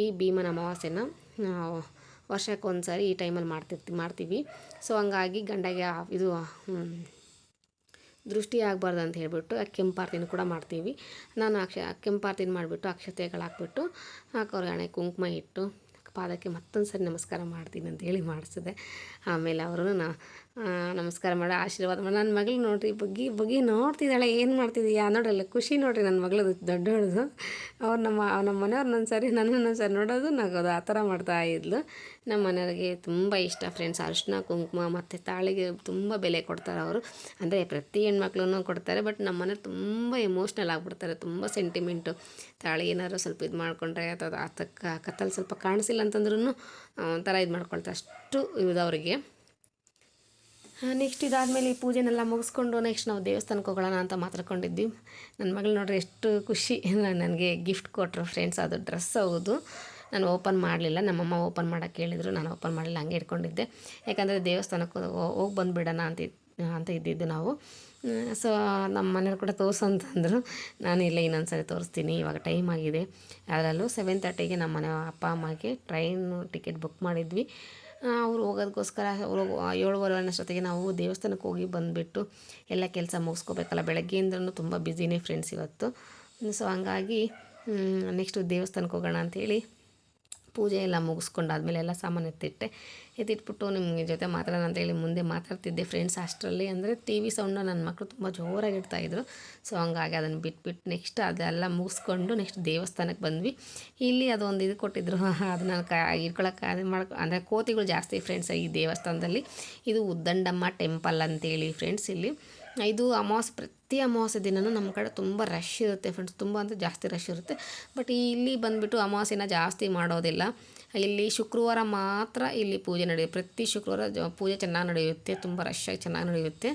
ಈ ಭೀಮನ ಅಮಾವಾಸ್ಯೆನ ವರ್ಷಕ್ಕೊಂದು ವರ್ಷಕ್ಕೊಂದ್ಸರಿ ಈ ಟೈಮಲ್ಲಿ ಮಾಡ್ತಿರ್ತೀವಿ ಮಾಡ್ತೀವಿ. ಸೊ ಹಂಗಾಗಿ ಗಂಡಗೆ ಇದು ದೃಷ್ಟಿ ಆಗಬಾರ್ದು ಅಂತ ಹೇಳಿಬಿಟ್ಟು ಕೆಂಪಾರ್ತಿನ ಕೂಡ ಮಾಡ್ತೀವಿ. ನಾನು ಅಕ್ಷ ಕೆಂಪಾರ್ತಿನ ಮಾಡಿಬಿಟ್ಟು ಅಕ್ಷತೆಗಳು ಹಾಕ್ಬಿಟ್ಟು ಹಾಕೋರ್ಗೆ ಹಣೆ ಕುಂಕುಮ ಇಟ್ಟು ಪಾದಕ್ಕೆ ಮತ್ತೊಂದು ಸರಿ ನಮಸ್ಕಾರ ಮಾಡ್ತೀನಿ ಅಂತ ಹೇಳಿ ಮಾಡಿಸಿದೆ. ಆಮೇಲೆ ಅವರು ನಮಸ್ಕಾರ ಮಾಡಿ, ಆಶೀರ್ವಾದ ಮಾಡಿ. ನನ್ನ ಮಗಳು ನೋಡ್ರಿ ಬಗ್ಗಿ ಬಗ್ಗಿ ನೋಡ್ತಿದ್ದಾಳೆ, ಏನು ಮಾಡ್ತಿದ್ದೀಯಾ ನೋಡಲ್ಲ ಖುಷಿ ನೋಡ್ರಿ ನನ್ನ ಮಗಳದು ದೊಡ್ಡವಳದು ಅವ್ರು ನಮ್ಮ ನಮ್ಮ ಮನೆಯವ್ರು ನನ್ನ ಸರಿ ನನ್ನನ್ನು ಸರಿ ನೋಡೋದು, ನಗೋದು, ಆ ಥರ ಮಾಡ್ತಾ ಇದ್ಲು. ನಮ್ಮ ಮನೆಯವ್ರಿಗೆ ತುಂಬ ಇಷ್ಟ ಫ್ರೆಂಡ್ಸ್, ಅರಿಶಿನ, ಕುಂಕುಮ ಮತ್ತು ತಾಳಿಗೆ ತುಂಬ ಬೆಲೆ ಕೊಡ್ತಾರೆ ಅವರು. ಅಂದರೆ ಪ್ರತಿ ಹೆಣ್ಮಕ್ಳು ಕೊಡ್ತಾರೆ, ಬಟ್ ನಮ್ಮ ಮನೆ ತುಂಬ ಎಮೋಷ್ನಲ್ ಆಗಿಬಿಡ್ತಾರೆ, ತುಂಬ ಸೆಂಟಿಮೆಂಟು. ತಾಳಿ ಏನಾದ್ರು ಸ್ವಲ್ಪ ಇದು ಮಾಡಿಕೊಂಡ್ರೆ ಅಥವಾ ಆತಕ್ಕ ಕತ್ತಲ್ಲಿ ಸ್ವಲ್ಪ ಕಾಣಿಸಿಲ್ಲ ಅಂತಂದ್ರೂ ಒಂಥರ ಇದು ಮಾಡ್ಕೊಳ್ತಾರೆ ಅಷ್ಟು ಇದು ಅವರಿಗೆ. ನೆಕ್ಸ್ಟ್ ಇದಾದಮೇಲೆ ಈ ಪೂಜೆನೆಲ್ಲ ಮುಗಿಸ್ಕೊಂಡು ನೆಕ್ಸ್ಟ್ ನಾವು ದೇವಸ್ಥಾನಕ್ಕೆ ಹೋಗೋಣ ಅಂತ ಮಾತಾಡ್ಕೊಂಡಿದ್ವಿ. ನನ್ನ ಮಗಳು ನೋಡ್ರಿ ಎಷ್ಟು ಖುಷಿ. ನನಗೆ ಗಿಫ್ಟ್ ಕೊಟ್ಟರು ಫ್ರೆಂಡ್ಸ್ ಅದು ಡ್ರೆಸ್ ಹೌದು. ನಾನು ಓಪನ್ ಮಾಡಲಿಲ್ಲ. ನಮ್ಮಮ್ಮ ಓಪನ್ ಮಾಡೋಕ್ಕೆ ಹೇಳಿದರು. ನಾನು ಓಪನ್ ಮಾಡಲಿಲ್ಲ. ಹಂಗೆ ಇಟ್ಕೊಂಡಿದ್ದೆ. ಯಾಕಂದರೆ ದೇವಸ್ಥಾನಕ್ಕೆ ಹೋಗಿ ಬಂದುಬಿಡೋಣ ಅಂತ ಅಂತ ಇದ್ದಿದ್ದು ನಾವು. ಸೊ ನಮ್ಮ ಮನೆಯವ್ರು ಕೂಡ ತೋರಿಸು ಅಂತಂದರು ನಾನು ಇಲ್ಲ ಇನ್ನೊಂದು ಸರಿ ತೋರಿಸ್ತೀನಿ. ಇವಾಗ ಟೈಮ್ ಆಗಿದೆ. ಅದರಲ್ಲೂ ಸೆವೆನ್ ತರ್ಟಿಗೆ ನಮ್ಮ ಮನೆ ಅಪ್ಪ, ಅಮ್ಮಗೆ ಟ್ರೈನು ಟಿಕೆಟ್ ಬುಕ್ ಮಾಡಿದ್ವಿ. ಅವ್ರು ಹೋಗೋದಕ್ಕೋಸ್ಕರ ಅವರು ಏಳುವರೆ ಅನ್ನೋಷ್ಟೊತ್ತಿಗೆ ನಾವು ದೇವಸ್ಥಾನಕ್ಕೆ ಹೋಗಿ ಬಂದುಬಿಟ್ಟು ಎಲ್ಲ ಕೆಲಸ ಮುಗಿಸ್ಕೋಬೇಕಲ್ಲ. ಬೆಳಗ್ಗೆಯಿಂದನೂ ತುಂಬ ಬ್ಯುಸಿನೇ ಫ್ರೆಂಡ್ಸ್ ಇವತ್ತು. ಸೊ ಹಂಗಾಗಿ ನೆಕ್ಸ್ಟು ದೇವಸ್ಥಾನಕ್ಕೆ ಹೋಗೋಣ ಅಂತೇಳಿ ಪೂಜೆ ಎಲ್ಲ ಮುಗಿಸ್ಕೊಂಡಾದ್ಮೇಲೆ ಎಲ್ಲ ಸಾಮಾನು ಎತ್ತಿಟ್ಟೆ. ಎತ್ತಿಟ್ಬಿಟ್ಟು ನಿಮಗೆ ಜೊತೆ ಮಾತಾಡೋಣ ಅಂತೇಳಿ ಮುಂದೆ ಮಾತಾಡ್ತಿದ್ದೆ ಫ್ರೆಂಡ್ಸ್ ಅಷ್ಟರಲ್ಲಿ. ಅಂದರೆ ಟಿ ವಿ ಸೌಂಡು ನನ್ನ ಮಕ್ಕಳು ತುಂಬ ಜೋರಾಗಿ ಇಡ್ತಾಯಿದ್ರು ಸೊ ಹಂಗಾಗಿ ಅದನ್ನು ಬಿಟ್ಬಿಟ್ಟು ನೆಕ್ಸ್ಟ್ ಅದೆಲ್ಲ ಮುಗಿಸ್ಕೊಂಡು ನೆಕ್ಸ್ಟ್ ದೇವಸ್ಥಾನಕ್ಕೆ ಬಂದ್ವಿ. ಇಲ್ಲಿ ಅದೊಂದು ಇದು ಕೊಟ್ಟಿದ್ರು. ಅದನ್ನ ಕ ಇಟ್ಕೊಳಕ್ಕೆ ಅದು ಮಾಡ್ಕೊ ಅಂದರೆ ಕೋತಿಗಳು ಜಾಸ್ತಿ ಫ್ರೆಂಡ್ಸ್ ಈ ದೇವಸ್ಥಾನದಲ್ಲಿ. ಇದು ಉದ್ದಂಡಮ್ಮ ಟೆಂಪಲ್ ಅಂತೇಳಿ ಫ್ರೆಂಡ್ಸ್ ಇಲ್ಲಿ. ಇದು ಅಮಾವಾಸ್ಯೆ ಅಮಾವಾಸ್ಯೆ ದಿನವೂ ನಮ್ಮ ಕಡೆ ತುಂಬ ರಶ್ ಇರುತ್ತೆ ಫ್ರೆಂಡ್ಸ್ ತುಂಬ ಅಂದರೆ ಜಾಸ್ತಿ ರಶ್ ಇರುತ್ತೆ. ಬಟ್ ಇಲ್ಲಿ ಬಂದುಬಿಟ್ಟು ಅಮಾವಾಸ್ಯನ ಜಾಸ್ತಿ ಮಾಡೋದಿಲ್ಲ. ಇಲ್ಲಿ ಶುಕ್ರವಾರ ಮಾತ್ರ ಇಲ್ಲಿ ಪೂಜೆ ನಡೆಯುತ್ತೆ. ಪ್ರತಿ ಶುಕ್ರವಾರ ಪೂಜೆ ಚೆನ್ನಾಗಿ ನಡೆಯುತ್ತೆ. ತುಂಬ ರಶ್ ಆಗಿ ಚೆನ್ನಾಗಿ ನಡೆಯುತ್ತೆ.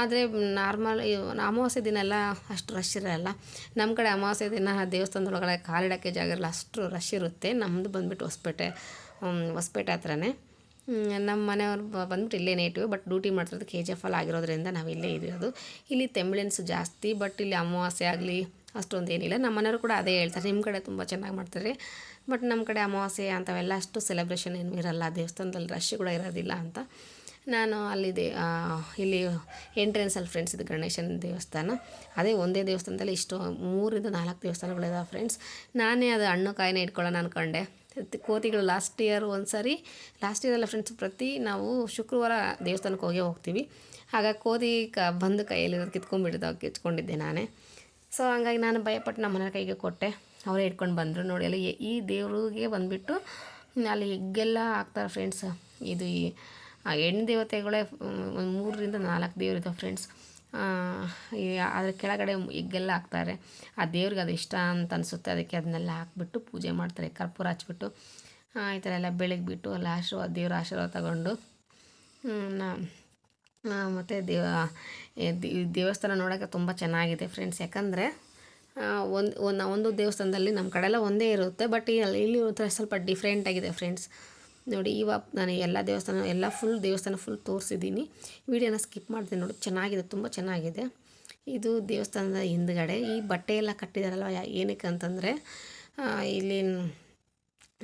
ಆದರೆ ನಾರ್ಮಲ್ ಅಮಾವಾಸ್ಯೆ ದಿನ ಎಲ್ಲ ಅಷ್ಟು ರಶ್ ಇರಲ್ಲ. ನಮ್ಮ ಕಡೆ ಅಮಾವಾಸ್ಯ ದಿನ ದೇವಸ್ಥಾನದೊಳಗಡೆ ಕಾಲಿಡೋಕ್ಕೆ ಜಾಗ ಇರಲ್ಲ. ಅಷ್ಟು ರಶ್ ಇರುತ್ತೆ. ನಮ್ಮದು ಬಂದುಬಿಟ್ಟು ಹೊಸಪೇಟೆ ಹೊಸಪೇಟೆ ಹತ್ರನೇ. ನಮ್ಮ ಮನೆಯವರು ಬಂದ್ಬಿಟ್ಟು ಇಲ್ಲೇ ನೇಟಿವ್ ಬಟ್ ಡ್ಯೂಟಿ ಮಾಡ್ತಿರೋದು ಕೆ ಜಿ ಎಫ್ ಅಲ್ಲಿ ಆಗಿರೋದ್ರಿಂದ ನಾವು ಇಲ್ಲೇ ಇರೋದು. ಇಲ್ಲಿ ತೆಂಬಿಳೆನ್ಸು ಜಾಸ್ತಿ ಬಟ್ ಇಲ್ಲಿ ಅಮಾವಾಸ್ಯೆ ಆಗಲಿ ಅಷ್ಟೊಂದು ಏನಿಲ್ಲ. ನಮ್ಮ ಮನೆಯವರು ಕೂಡ ಅದೇ ಹೇಳ್ತಾರೆ. ನಿಮ್ಮ ಕಡೆ ತುಂಬ ಚೆನ್ನಾಗಿ ಮಾಡ್ತಾರೆ. ಬಟ್ ನಮ್ಮ ಕಡೆ ಅಮಾವಾಸ್ಯೆ ಅಂಥವೆಲ್ಲ ಅಷ್ಟು ಸೆಲೆಬ್ರೇಷನ್ ಏನು ಇರಲ್ಲ. ದೇವಸ್ಥಾನದಲ್ಲಿ ರಶ್ ಕೂಡ ಇರೋದಿಲ್ಲ ಅಂತ. ನಾನು ಅಲ್ಲಿದೆ ಇಲ್ಲಿ ಎಂಟ್ರೆನ್ಸಲ್ಲಿ ಫ್ರೆಂಡ್ಸ್ ಇದು ಗಣೇಶನ ದೇವಸ್ಥಾನ. ಅದೇ ಒಂದೇ ದೇವಸ್ಥಾನದಲ್ಲಿ ಇಷ್ಟು ಮೂರಿಂದ ನಾಲ್ಕು ದೇವಸ್ಥಾನಗಳಿದಾವೆ ಫ್ರೆಂಡ್ಸ್ ನಾನೇ ಅದು ಹಣ್ಣು ಕಾಯಿನ ಇಟ್ಕೊಳ್ಳೋಣ ಅಂದ್ಕೊಂಡೆ ಅದ್ ಕೋತಿಗಳು ಲಾಸ್ಟ್ ಇಯರ್ ಒಂದು ಸಾರಿ ಲಾಸ್ಟ್ ಇಯರಲ್ಲ ಫ್ರೆಂಡ್ಸ್ ಪ್ರತಿ ನಾವು ಶುಕ್ರವಾರ ದೇವಸ್ಥಾನಕ್ಕೆ ಹೋಗೇ ಹೋಗ್ತೀವಿ. ಆಗ ಕೋತಿ ಕ ಬಂದು ಕೈಯಲ್ಲಿ ಕಿತ್ಕೊಂಡ್ಬಿಡ್ತಾವೆ ಕಿತ್ಕೊಂಡಿದ್ದೆ ನಾನೇ. ಸೊ ಹಂಗಾಗಿ ನಾನು ಭಯಪಟ್ಟು ನಮ್ಮ ಮನೆ ಕೈಗೆ ಕೊಟ್ಟೆ. ಅವರೇ ಇಟ್ಕೊಂಡು ಬಂದರು ನೋಡಿ ಅಲ್ಲಿ ಈ ದೇವ್ರಿಗೆ ಬಂದುಬಿಟ್ಟು ಅಲ್ಲಿ ಎಗ್ಗೆಲ್ಲ ಹಾಕ್ತಾರೆ ಫ್ರೆಂಡ್ಸ್ ಇದು ಈ ಹೆಣ್ಣು ದೇವತೆಗಳೇ ಒಂದು ಮೂರರಿಂದ ನಾಲ್ಕು ದೇವರಿದ್ದಾವೆ ಫ್ರೆಂಡ್ಸ್ ಅದ್ರ ಕೆಳಗಡೆ ಎಗ್ಗೆಲ್ಲ ಹಾಕ್ತಾರೆ. ಆ ದೇವ್ರಿಗೆ ಅದು ಇಷ್ಟ ಅಂತ ಅನಿಸುತ್ತೆ. ಅದಕ್ಕೆ ಅದನ್ನೆಲ್ಲ ಹಾಕ್ಬಿಟ್ಟು ಪೂಜೆ ಮಾಡ್ತಾರೆ. ಕರ್ಪೂರ ಹಚ್ಬಿಟ್ಟು ಈ ಥರ ಎಲ್ಲ ಬೆಳಗ್ಬಿಟ್ಟು ಎಲ್ಲ ಆಶೀರ್ವಾದ, ದೇವ್ರ ಆಶೀರ್ವಾದ ತಗೊಂಡು ಮತ್ತು ದೇವ ದೇವಸ್ಥಾನ ನೋಡೋಕ್ಕೆ ತುಂಬ ಚೆನ್ನಾಗಿದೆ ಫ್ರೆಂಡ್ಸ್ ಯಾಕಂದರೆ ಒಂದು ಒಂದು ದೇವಸ್ಥಾನದಲ್ಲಿ ನಮ್ಮ ಕಡೆಲ್ಲ ಒಂದೇ ಇರುತ್ತೆ. ಬಟ್ ಇಲ್ಲಿ ಇಲ್ಲಿ ಸ್ವಲ್ಪ ಡಿಫ್ರೆಂಟಾಗಿದೆ ಫ್ರೆಂಡ್ಸ್ ನೋಡಿ ಇವಾಗ ನಾನು ಎಲ್ಲ ದೇವಸ್ಥಾನ, ಎಲ್ಲ ಫುಲ್ ದೇವಸ್ಥಾನ ಫುಲ್ ತೋರಿಸಿದ್ದೀನಿ. ವಿಡಿಯೋನ ಸ್ಕಿಪ್ ಮಾಡಿದೆ ನೋಡಿ, ಚೆನ್ನಾಗಿದೆ, ತುಂಬ ಚೆನ್ನಾಗಿದೆ. ಇದು ದೇವಸ್ಥಾನದ ಹಿಂದ್ಗಡೆ, ಈ ಬಟ್ಟೆ ಎಲ್ಲ ಕಟ್ಟಿದಾರಲ್ವ ಏನಕ್ಕೆ ಅಂತಂದರೆ ಇಲ್ಲಿ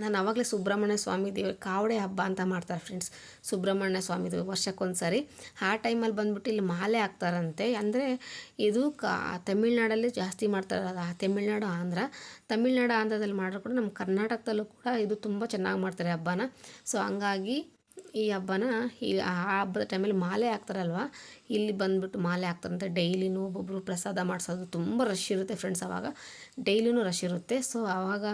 ನಾನು ಆವಾಗಲೇ ಸುಬ್ರಹ್ಮಣ್ಯ ಸ್ವಾಮಿ ದೇವ್ರ ಕಾವಡೆ ಹಬ್ಬ ಅಂತ ಮಾಡ್ತಾರೆ ಫ್ರೆಂಡ್ಸ್ ಸುಬ್ರಹ್ಮಣ್ಯ ಸ್ವಾಮಿದು ವರ್ಷಕ್ಕೊಂದು ವರ್ಷಕ್ಕೊಂದ್ಸರಿ ಆ ಟೈಮಲ್ಲಿ ಬಂದ್ಬಿಟ್ಟು ಇಲ್ಲಿ ಮಾಲೆ ಹಾಕ್ತಾರಂತೆ. ಅಂದರೆ ಇದು ಕಾ, ತಮಿಳ್ನಾಡಲ್ಲಿ ಜಾಸ್ತಿ ಮಾಡ್ತಾರೆ. ತಮಿಳ್ನಾಡು ಆಂಧ್ರ. ತಮಿಳ್ನಾಡು ಆಂಧ್ರದಲ್ಲಿ ಮಾಡಿದ್ರು ಕೂಡ ನಮ್ಮ ಕರ್ನಾಟಕದಲ್ಲೂ ಕೂಡ ಇದು ತುಂಬ ಚೆನ್ನಾಗಿ ಮಾಡ್ತಾರೆ ಹಬ್ಬನ. ಸೊ ಹಂಗಾಗಿ ಈ ಹಬ್ಬನ ಈ ಆ ಹಬ್ಬದ ಟೈಮಲ್ಲಿ ಮಾಲೆ ಹಾಕ್ತಾರಲ್ವ? ಇಲ್ಲಿ ಬಂದುಬಿಟ್ಟು ಮಾಲೆ ಹಾಕ್ತಾರಂತೆ. ಡೈಲಿನೂ ಒಬ್ಬೊಬ್ಬರು ಪ್ರಸಾದ ಮಾಡಿಸೋದು ತುಂಬ ರಶ್ ಇರುತ್ತೆ ಫ್ರೆಂಡ್ಸ್ ಅವಾಗ. ಡೈಲಿನೂ ರಶ್ ಇರುತ್ತೆ. ಸೊ ಆವಾಗ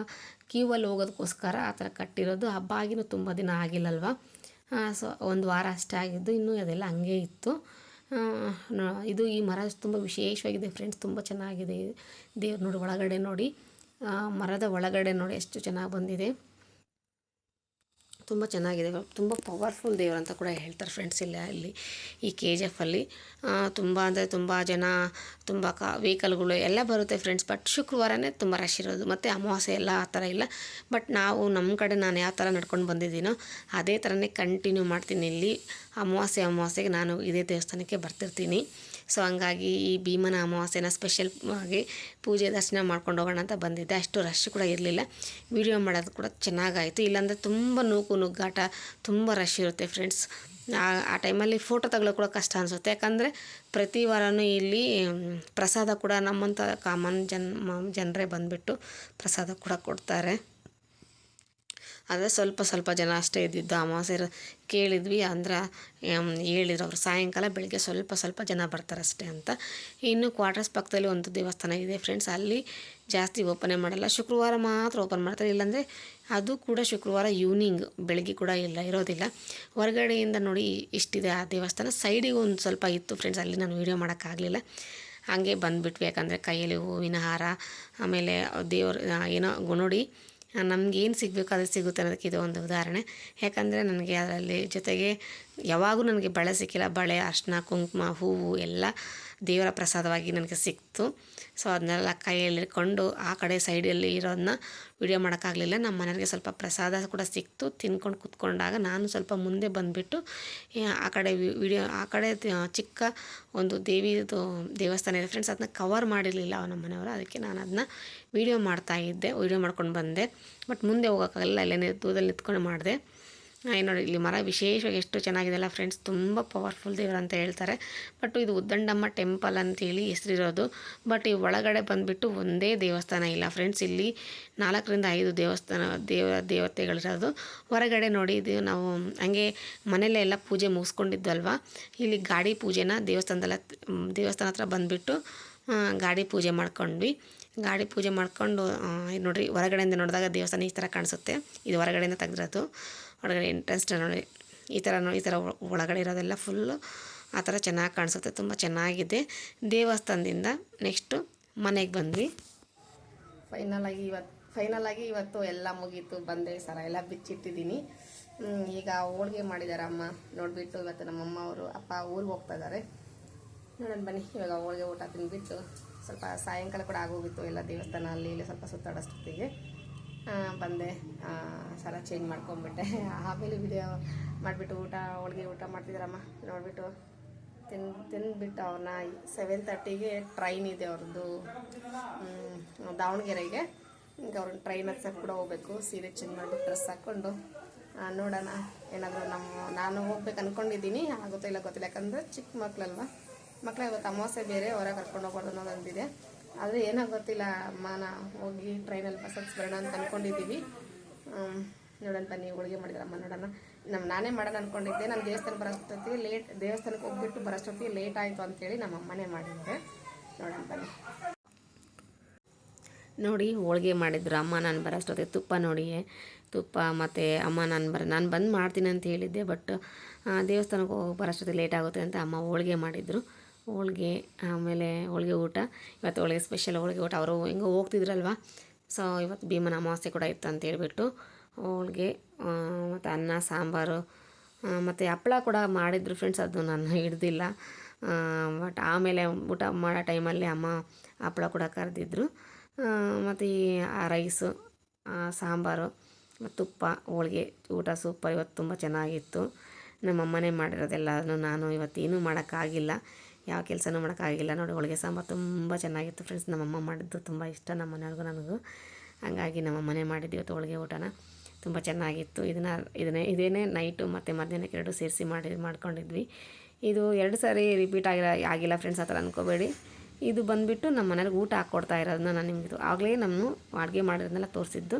ಕ್ಯೂವಲ್ಲಿ ಹೋಗೋದಕ್ಕೋಸ್ಕರ ಆ ಥರ ಕಟ್ಟಿರೋದು. ಹಬ್ಬ ಆಗಿನೂ ತುಂಬ ದಿನ ಆಗಿಲ್ಲಲ್ವ? ಸೊ ಒಂದು ವಾರ ಅಷ್ಟೇ ಆಗಿದ್ದು, ಇನ್ನೂ ಅದೆಲ್ಲ ಹಂಗೆ ಇತ್ತು. ಇದು ಈ ಮರ ತುಂಬ ವಿಶೇಷವಾಗಿದೆ ಫ್ರೆಂಡ್ಸ್. ತುಂಬ ಚೆನ್ನಾಗಿದೆ. ದೇವ್ರು ನೋಡಿ, ಒಳಗಡೆ ನೋಡಿ. ಮರದ ಒಳಗಡೆ ನೋಡಿ ಎಷ್ಟು ಚೆನ್ನಾಗಿ ಬಂದಿದೆ. ತುಂಬ ಚೆನ್ನಾಗಿದೆ. ತುಂಬ ಪವರ್ಫುಲ್ ದೇವರು ಅಂತ ಕೂಡ ಹೇಳ್ತಾರೆ ಫ್ರೆಂಡ್ಸ್ ಇಲ್ಲ, ಇಲ್ಲಿ ಈ ಕೆ ಜಿ ಎಫಲ್ಲಿ ತುಂಬ ಅಂದರೆ ತುಂಬ ಜನ, ತುಂಬ ಕ ವೆಹಿಕಲ್ಗಳು ಎಲ್ಲ ಬರುತ್ತೆ ಫ್ರೆಂಡ್ಸ್ ಬಟ್ ಶುಕ್ರವಾರನೇ ತುಂಬ ರಶ್ ಇರೋದು. ಮತ್ತು ಅಮಾವಾಸ್ಯೆ ಎಲ್ಲ ಆ ಥರ ಇಲ್ಲ. ಬಟ್ ನಾವು ನಮ್ಮ ಕಡೆ ನಾನು ಯಾವ ಥರ ನಡ್ಕೊಂಡು ಬಂದಿದ್ದೀನೋ ಅದೇ ಥರನೇ ಕಂಟಿನ್ಯೂ ಮಾಡ್ತೀನಿ ಇಲ್ಲಿ. ಅಮಾವಾಸ್ಯೆ, ಅಮಾವಾಸ್ಯೆಗೆ ನಾನು ಇದೇ ದೇವಸ್ಥಾನಕ್ಕೆ ಬರ್ತಿರ್ತೀನಿ. ಸೊ ಹಂಗಾಗಿ ಈ ಭೀಮನ ಅಮಾವಾಸ್ಯೆನ ಸ್ಪೆಷಲ್ ಆಗಿ ಪೂಜೆ ದರ್ಶನ ಮಾಡ್ಕೊಂಡು ಹೋಗೋಣ ಅಂತ ಬಂದಿದ್ದೆ. ಅಷ್ಟು ರಶ್ ಕೂಡ ಇರಲಿಲ್ಲ. ವಿಡಿಯೋ ಮಾಡೋದು ಕೂಡ ಚೆನ್ನಾಗಾಯಿತು. ಇಲ್ಲಾಂದರೆ ತುಂಬ ನೂಕು ನುಗ್ಗಾಟ, ತುಂಬ ರಶ್ ಇರುತ್ತೆ ಫ್ರೆಂಡ್ಸ್ ಆ ಟೈಮಲ್ಲಿ ಫೋಟೋ ತಗೊಳ್ಳೋ ಕೂಡ ಕಷ್ಟ ಅನಿಸುತ್ತೆ. ಯಾಕಂದರೆ ಪ್ರತಿ ವಾರನೂ ಇಲ್ಲಿ ಪ್ರಸಾದ ಕೂಡ ನಮ್ಮಂಥ ಕಾಮನ್ ಜನ್ ಜನರೇ ಬಂದುಬಿಟ್ಟು ಪ್ರಸಾದ ಕೂಡ ಕೊಡ್ತಾರೆ. ಆದರೆ ಸ್ವಲ್ಪ ಸ್ವಲ್ಪ ಜನ ಅಷ್ಟೇ ಇದ್ದಿದ್ದು ಅಮಾವಾಸ್ಯೆ ಕೇಳಿದ್ವಿ ಅಂದ್ರೆ ಹೇಳಿದ್ರು ಅವರು. ಸಾಯಂಕಾಲ ಬೆಳಗ್ಗೆ ಸ್ವಲ್ಪ ಸ್ವಲ್ಪ ಜನ ಬರ್ತಾರೆ ಅಷ್ಟೇ ಅಂತ. ಇನ್ನು ಕ್ವಾರ್ಟರ್ಸ್ ಪಕ್ಕದಲ್ಲಿ ಒಂದು ದೇವಸ್ಥಾನ ಇದೆ ಫ್ರೆಂಡ್ಸ್ ಅಲ್ಲಿ ಜಾಸ್ತಿ ಓಪನೇ ಮಾಡಲ್ಲ. ಶುಕ್ರವಾರ ಮಾತ್ರ ಓಪನ್ ಮಾಡ್ತಾರೆ. ಇಲ್ಲಾಂದರೆ ಅದು ಕೂಡ ಶುಕ್ರವಾರ ಈವ್ನಿಂಗ್ ಬೆಳಗ್ಗೆ ಕೂಡ ಇಲ್ಲ, ಇರೋದಿಲ್ಲ. ಹೊರಗಡೆಯಿಂದ ನೋಡಿ ಇಷ್ಟಿದೆ ಆ ದೇವಸ್ಥಾನ. ಸೈಡಿಗೆ ಒಂದು ಸ್ವಲ್ಪ ಇತ್ತು ಫ್ರೆಂಡ್ಸ್ ಅಲ್ಲಿ ನಾನು ವೀಡಿಯೋ ಮಾಡೋಕ್ಕಾಗಲಿಲ್ಲ. ಹಾಗೆ ಬಂದುಬಿಟ್ವಿ ಯಾಕಂದರೆ ಕೈಯಲ್ಲಿ ಹೂವಿನ ಹಾರ, ಆಮೇಲೆ ದೇವ್ರ, ಏನೋ ಗು- ನೋಡಿ ನಮ್ಗೆ ಏನು ಸಿಗಬೇಕು ಅದು ಸಿಗುತ್ತೆ ಅನ್ನೋದಕ್ಕೆ ಇದು ಒಂದು ಉದಾಹರಣೆ. ಯಾಕಂದರೆ ನನಗೆ ಅದರಲ್ಲಿ ಜೊತೆಗೆ ಯಾವಾಗೂ ನನಗೆ ಬಳೆ ಸಿಕ್ಕಿಲ್ಲ. ಬಳೆ ಅರ್ಶಿನ ಕುಂಕುಮ, ಹೂವು ಎಲ್ಲ ದೇವರ ಪ್ರಸಾದವಾಗಿ ನನಗೆ ಸಿಕ್ತು. ಸೊ ಅದನ್ನೆಲ್ಲ ಕೈಯಲ್ಲಿ ಹಿಡ್ಕೊಂಡು ಆ ಕಡೆ ಸೈಡಲ್ಲಿ ಇರೋದನ್ನ ವಿಡಿಯೋ ಮಾಡೋಕ್ಕಾಗಲಿಲ್ಲ. ನಮ್ಮ ಮನೆಯವರಿಗೆ ಸ್ವಲ್ಪ ಪ್ರಸಾದ ಕೂಡ ಸಿಕ್ತು. ತಿನ್ಕೊಂಡು ಕೂತ್ಕೊಂಡಾಗ ನಾನು ಸ್ವಲ್ಪ ಮುಂದೆ ಬಂದುಬಿಟ್ಟು ಆ ಕಡೆ ವಿಡಿಯೋ ಆ ಕಡೆ ಚಿಕ್ಕ ಒಂದು ದೇವಿದು ದೇವಸ್ಥಾನ ಇದೆ. ಫ್ರೆಂಡ್ಸ್ ಅದನ್ನ ಕವರ್ ಮಾಡಿರಲಿಲ್ಲ ನಮ್ಮ ಮನೆಯವರು. ಅದಕ್ಕೆ ನಾನು ಅದನ್ನ ವಿಡಿಯೋ ಮಾಡ್ತಾ ಇದ್ದೆ ವಿಡಿಯೋ ಮಾಡ್ಕೊಂಡು ಬಂದೆ. ಬಟ್ ಮುಂದೆ ಹೋಗೋಕ್ಕಾಗಲಿಲ್ಲ. ಅಲ್ಲೇ ದೂರದಲ್ಲಿ ನಿಂತ್ಕೊಂಡು ಮಾಡಿದೆ. ನೋಡಿ, ಇಲ್ಲಿ ಮರ ವಿಶೇಷವಾಗಿ ಎಷ್ಟು ಚೆನ್ನಾಗಿದೆ ಅಲ್ಲ ಫ್ರೆಂಡ್ಸ್ ತುಂಬ ಪವರ್ಫುಲ್ ದೇವರು ಅಂತ ಹೇಳ್ತಾರೆ. ಬಟ್ ಇದು ಉದ್ದಂಡಮ್ಮ ಟೆಂಪಲ್ ಅಂತೇಳಿ ಹೆಸರಿರೋದು. ಬಟ್ ಈ ಒಳಗಡೆ ಬಂದುಬಿಟ್ಟು ಒಂದೇ ದೇವಸ್ಥಾನ ಇಲ್ಲ ಫ್ರೆಂಡ್ಸ್ ಇಲ್ಲಿ ನಾಲ್ಕರಿಂದ ಐದು ದೇವಸ್ಥಾನ, ದೇವ, ದೇವತೆಗಳಿರೋದು. ಹೊರಗಡೆ ನೋಡಿ, ಇದು ನಾವು ಹಂಗೆ ಮನೆಯಲ್ಲೇ ಎಲ್ಲ ಪೂಜೆ ಮುಗಿಸ್ಕೊಂಡಿದ್ದಲ್ವ ಇಲ್ಲಿ ಗಾಡಿ ಪೂಜೆನ ದೇವಸ್ಥಾನದಲ್ಲ, ದೇವಸ್ಥಾನ ಹತ್ರ ಬಂದುಬಿಟ್ಟು ಗಾಡಿ ಪೂಜೆ ಮಾಡ್ಕೊಂಡ್ವಿ. ಗಾಡಿ ಪೂಜೆ ಮಾಡ್ಕೊಂಡು ನೋಡ್ರಿ, ಹೊರಗಡೆಯಿಂದ ನೋಡಿದಾಗ ದೇವಸ್ಥಾನ ಈ ಥರ ಕಾಣಿಸುತ್ತೆ. ಇದು ಹೊರಗಡೆಯಿಂದ ತೆಗೆದಿರೋದು. ಒಳಗಡೆ ಇಂಟ್ರೆಸ್ಟ್ ನೋಡಿ, ಈ ಥರ ನೋಡಿ, ಈ ಥರ ಒಳಗಡೆ ಇರೋದೆಲ್ಲ ಫುಲ್ಲು ಆ ಥರ ಚೆನ್ನಾಗಿ ಕಾಣಿಸುತ್ತೆ, ತುಂಬ ಚೆನ್ನಾಗಿದೆ. ದೇವಸ್ಥಾನದಿಂದ ನೆಕ್ಸ್ಟು ಮನೆಗೆ ಬಂದ್ವಿ. ಫೈನಲಾಗಿ ಇವತ್ತು ಫೈನಲಾಗಿ ಇವತ್ತು ಎಲ್ಲ ಮುಗೀತು, ಬಂದೆ ಸರ ಎಲ್ಲ ಬಿಚ್ಚಿಟ್ಟಿದ್ದೀನಿ. ಈಗ ಹೋಳಿಗೆ ಮಾಡಿದ್ದಾರೆ ಅಮ್ಮ, ನೋಡಿಬಿಟ್ಟು ಇವತ್ತು ನಮ್ಮಮ್ಮ ಅವರು, ಅಪ್ಪ ಊರಿಗೆ ಹೋಗ್ತಾ ಇದ್ದಾರೆ ನೋಡೋಣ ಬನ್ನಿ, ಇವಾಗ ಹೋಳಿಗೆ ಊಟ ತಿಂದುಬಿಟ್ಟು ಸ್ವಲ್ಪ ಸಾಯಂಕಾಲ ಕೂಡ ಆಗೋಗಿತ್ತು, ಎಲ್ಲ ದೇವಸ್ಥಾನ ಅಲ್ಲಿ ಇಲ್ಲಿ ಸ್ವಲ್ಪ ಸುತ್ತಾಡೋಷ್ಟೊತ್ತಿಗೆ. ಬಂದೆ. ಸರ ಚೇಂಜ್ ಮಾಡ್ಕೊಂಬಿಟ್ಟೆ ಆಮೇಲೆ ವಿಡಿಯೋ ಮಾಡಿಬಿಟ್ಟು ಊಟ, ಹೋಳಿಗೆ ಊಟ ಮಾಡ್ತಿದ್ದಾರಮ್ಮ ನೋಡಿಬಿಟ್ಟು ತಿನ್, ತಿಂದ್ಬಿಟ್ಟು ಅವ್ರನ್ನ ಸೆವೆನ್ ತರ್ಟಿಗೆ ಟ್ರೈನ್ ಇದೆ ಅವ್ರದ್ದು ದಾವಣಗೆರೆಗೆ. ಈಗ ಅವ್ರನ್ನ ಟ್ರೈನ್ ಹತ್ಸಕ್ಕೆ ಕೂಡ ಹೋಗ್ಬೇಕು. ಸೀರೆ ಚೇಂಜ್ ಮಾಡಿಬಿಟ್ಟು ಡ್ರೆಸ್ ಹಾಕ್ಕೊಂಡು ನೋಡೋಣ. ಏನಾದರೂ ನಮ್ಮ, ನಾನು ಹೋಗ್ಬೇಕು ಅಂದ್ಕೊಂಡಿದ್ದೀನಿ ಆಗುತ್ತೋ ಇಲ್ಲ ಗೊತ್ತಿಲ್ಲ. ಯಾಕಂದರೆ ಚಿಕ್ಕ ಮಕ್ಕಳಲ್ವ ಮಕ್ಕಳ ಇವತ್ತು ಅಮಾವಾಸ್ಯೆ ಬೇರೆ, ಹೊರಗೆ ಕರ್ಕೊಂಡು ಹೋಗ್ಬಾರ್ದು ಅನ್ನೋದೊಂದಿದೆ ಆದರೆ ಏನೋ ಗೊತ್ತಿಲ್ಲ ಅಮ್ಮನ ಹೋಗಿ ಟ್ರೈನಲ್ಲಿ ಬಸ್ ಬರೋಣ ಅಂತ ಅಂದ್ಕೊಂಡಿದ್ದೀವಿ ನೋಡೋಣ ಬನ್ನಿ, ಹೋಳಿಗೆ ಮಾಡಿದ್ರೆ ಅಮ್ಮ ನೋಡೋಣ. ನಮ್ಮ ನಾನೇ ಮಾಡೋಣ ಅಂದ್ಕೊಂಡಿದ್ದೆ ನಾನು ದೇವಸ್ಥಾನ ಬರೋಷ್ಟೊತ್ತಿಗೆ ಲೇಟ್ ದೇವಸ್ಥಾನಕ್ಕೆ ಹೋಗ್ಬಿಟ್ಟು ಬರೋಷ್ಟೊತ್ತಿಗೆ ಲೇಟ್ ಆಯಿತು ಅಂತೇಳಿ ನಮ್ಮ ಅಮ್ಮನೇ ಮಾಡಿದ್ದೆ ನೋಡೋಣ ಬನ್ನಿ. ನೋಡಿ, ಹೋಳಿಗೆ ಮಾಡಿದ್ರು ಅಮ್ಮ, ನಾನು ಬರೋಷ್ಟೊತ್ತಿಗೆ ತುಪ್ಪ ನೋಡಿ, ತುಪ್ಪ ಮತ್ತು ಅಮ್ಮ, ನಾನು ಬರ, ನಾನು ಬಂದು ಮಾಡ್ತೀನಿ ಅಂತ ಹೇಳಿದ್ದೆ ಬಟ್ ದೇವಸ್ಥಾನಕ್ಕೆ ಹೋಗಿ ಬರೋಷ್ಟೊತ್ತಿಗೆ ಲೇಟ್ ಆಗುತ್ತೆ ಅಂತ ಅಮ್ಮ ಹೋಳಿಗೆ ಮಾಡಿದರು. ಹೋಳ್ಗೆ, ಆಮೇಲೆ ಹೋಳಿಗೆ ಊಟ. ಇವತ್ತು ಹೋಳಿಗೆ ಸ್ಪೆಷಲ್ ಹೋಳಿಗೆ ಊಟ. ಅವರು ಹೆಂಗೋ ಹೋಗ್ತಿದ್ರಲ್ವ? ಸೊ ಇವತ್ತು ಭೀಮನ ಅಮಾವಾಸ್ಯೆ ಕೂಡ ಇತ್ತು ಅಂತ ಹೇಳ್ಬಿಟ್ಟು ಹೋಳ್ಗೆ ಮತ್ತು ಅನ್ನ, ಸಾಂಬಾರು ಮತ್ತು ಹಪ್ಪಳ ಕೂಡ ಮಾಡಿದ್ರು ಫ್ರೆಂಡ್ಸ್ ಅದು ನಾನು ಹಿಡ್ದಿಲ್ಲ. ಬಟ್ ಆಮೇಲೆ ಊಟ ಮಾಡೋ ಟೈಮಲ್ಲಿ ಅಮ್ಮ ಹಪ್ಪಳ ಕೂಡ ಕರೆದಿದ್ರು. ಮತ್ತು ಈ, ಆ ರೈಸು ಸಾಂಬಾರು, ಮತ್ತು ತುಪ್ಪ, ಹೋಳಿಗೆ ಊಟ ಸೂಪರ್ ಇವತ್ತು ತುಂಬ ಚೆನ್ನಾಗಿತ್ತು. ನಮ್ಮ ಅಮ್ಮನೇ ಮಾಡಿರೋದೆಲ್ಲನೂ ನಾನು ಇವತ್ತೇನೂ ಮಾಡೋಕ್ಕಾಗಿಲ್ಲ. ಯಾವ ಕೆಲಸನೂ ಮಾಡೋಕ್ಕಾಗಿಲ್ಲ. ನೋಡಿ, ಹೋಳಿಗೆ ಸಾಂಬಾರು ತುಂಬ ಚೆನ್ನಾಗಿತ್ತು ಫ್ರೆಂಡ್ಸ್ ನಮ್ಮಮ್ಮ ಮಾಡಿದ್ದು ತುಂಬ ಇಷ್ಟ ನಮ್ಮ ಮನೆಯವ್ರಿಗೂ ನನಗೂ. ಹಂಗಾಗಿ ನಮ್ಮ ಮನೆ ಮಾಡಿದ್ದು ಇವತ್ತು ಹೋಳಿಗೆ ಊಟನ. ತುಂಬ ಚೆನ್ನಾಗಿತ್ತು. ಇದನ್ನು, ಇದನ್ನೇ, ಇದೇನೇ ನೈಟು ಮತ್ತು ಮಧ್ಯಾಹ್ನಕ್ಕೆ ಎರಡು ಸೇರಿಸಿ ಮಾಡಿ, ಮಾಡ್ಕೊಂಡಿದ್ವಿ. ಇದು ಎರಡು ಸಾರಿ ರಿಪೀಟ್ ಆಗಿರ, ಆಗಿಲ್ಲ ಫ್ರೆಂಡ್ಸ್ ಆ ಥರ ಅನ್ಕೋಬೇಡಿ. ಇದು ಬಂದುಬಿಟ್ಟು ನಮ್ಮ ಮನೆಯವ್ರಿಗೆ ಊಟ ಹಾಕ್ಕೊಡ್ತಾ ಇರೋದನ್ನ ನಾನು ನಿಮಗೆ ಆಗಲೇ ನಾನು ಅಡುಗೆ ಮಾಡಿರೋದನ್ನೆಲ್ಲ ತೋರಿಸಿದ್ದು.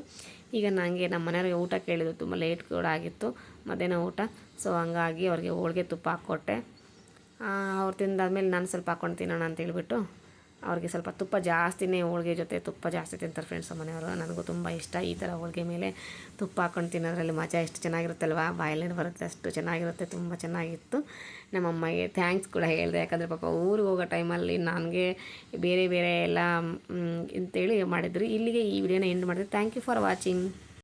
ಈಗ ನನಗೆ ನಮ್ಮ ಮನೆಯವ್ರಿಗೆ ಊಟ ಕೇಳಿದ್ದು ತುಂಬ ಲೇಟ್ ಕೂಡ ಆಗಿತ್ತು, ಮಧ್ಯಾಹ್ನ ಊಟ. ಸೊ ಹಂಗಾಗಿ ಅವ್ರಿಗೆ ಹೋಳಿಗೆ ತುಪ್ಪ ಹಾಕ್ಕೊಟ್ಟೆ. ಅವ್ರು ತಿಂದಾದ್ಮೇಲೆ ನಾನು ಸ್ವಲ್ಪ ಹಾಕ್ಕೊಂಡು ತಿನ್ನೋಣ ಅಂತ ಹೇಳ್ಬಿಟ್ಟು ಅವ್ರಿಗೆ ಸ್ವಲ್ಪ ತುಪ್ಪ ಜಾಸ್ತಿನೇ ಹೋಳಿಗೆ ಜೊತೆ ತುಪ್ಪ ಜಾಸ್ತಿ ತಿಂತಾರೆ ಫ್ರೆಂಡ್ಸ್ ಮನೆಯವರು. ನನಗೂ ತುಂಬ ಇಷ್ಟ ಈ ಥರ ಹೋಳಿಗೆ ಮೇಲೆ ತುಪ್ಪ ಹಾಕ್ಕೊಂಡು ತಿನ್ನೋದ್ರಲ್ಲಿ ಮಜಾ ಎಷ್ಟು ಚೆನ್ನಾಗಿರುತ್ತಲ್ವ? ಬಾಯಲ್ಲಿ ಬರುತ್ತೆ, ಅಷ್ಟು ಚೆನ್ನಾಗಿರುತ್ತೆ, ತುಂಬ ಚೆನ್ನಾಗಿತ್ತು. ನಮ್ಮಮ್ಮಗೆ ಥ್ಯಾಂಕ್ಸ್ ಕೂಡ ಹೇಳಿದೆ. ಯಾಕಂದರೆ ಪಾಪ ಊರಿಗೆ ಹೋಗೋ ಟೈಮಲ್ಲಿ ನನಗೆ ಬೇರೆ ಬೇರೆ ಎಲ್ಲ ಅಂತೇಳಿ ಮಾಡಿದ್ರು. ಇಲ್ಲಿಗೆ ಈ ವಿಡಿಯೋನ ಎಂಡ್ ಮಾಡಿದ್ರು ಥ್ಯಾಂಕ್ ಯು ಫಾರ್ ವಾಚಿಂಗ್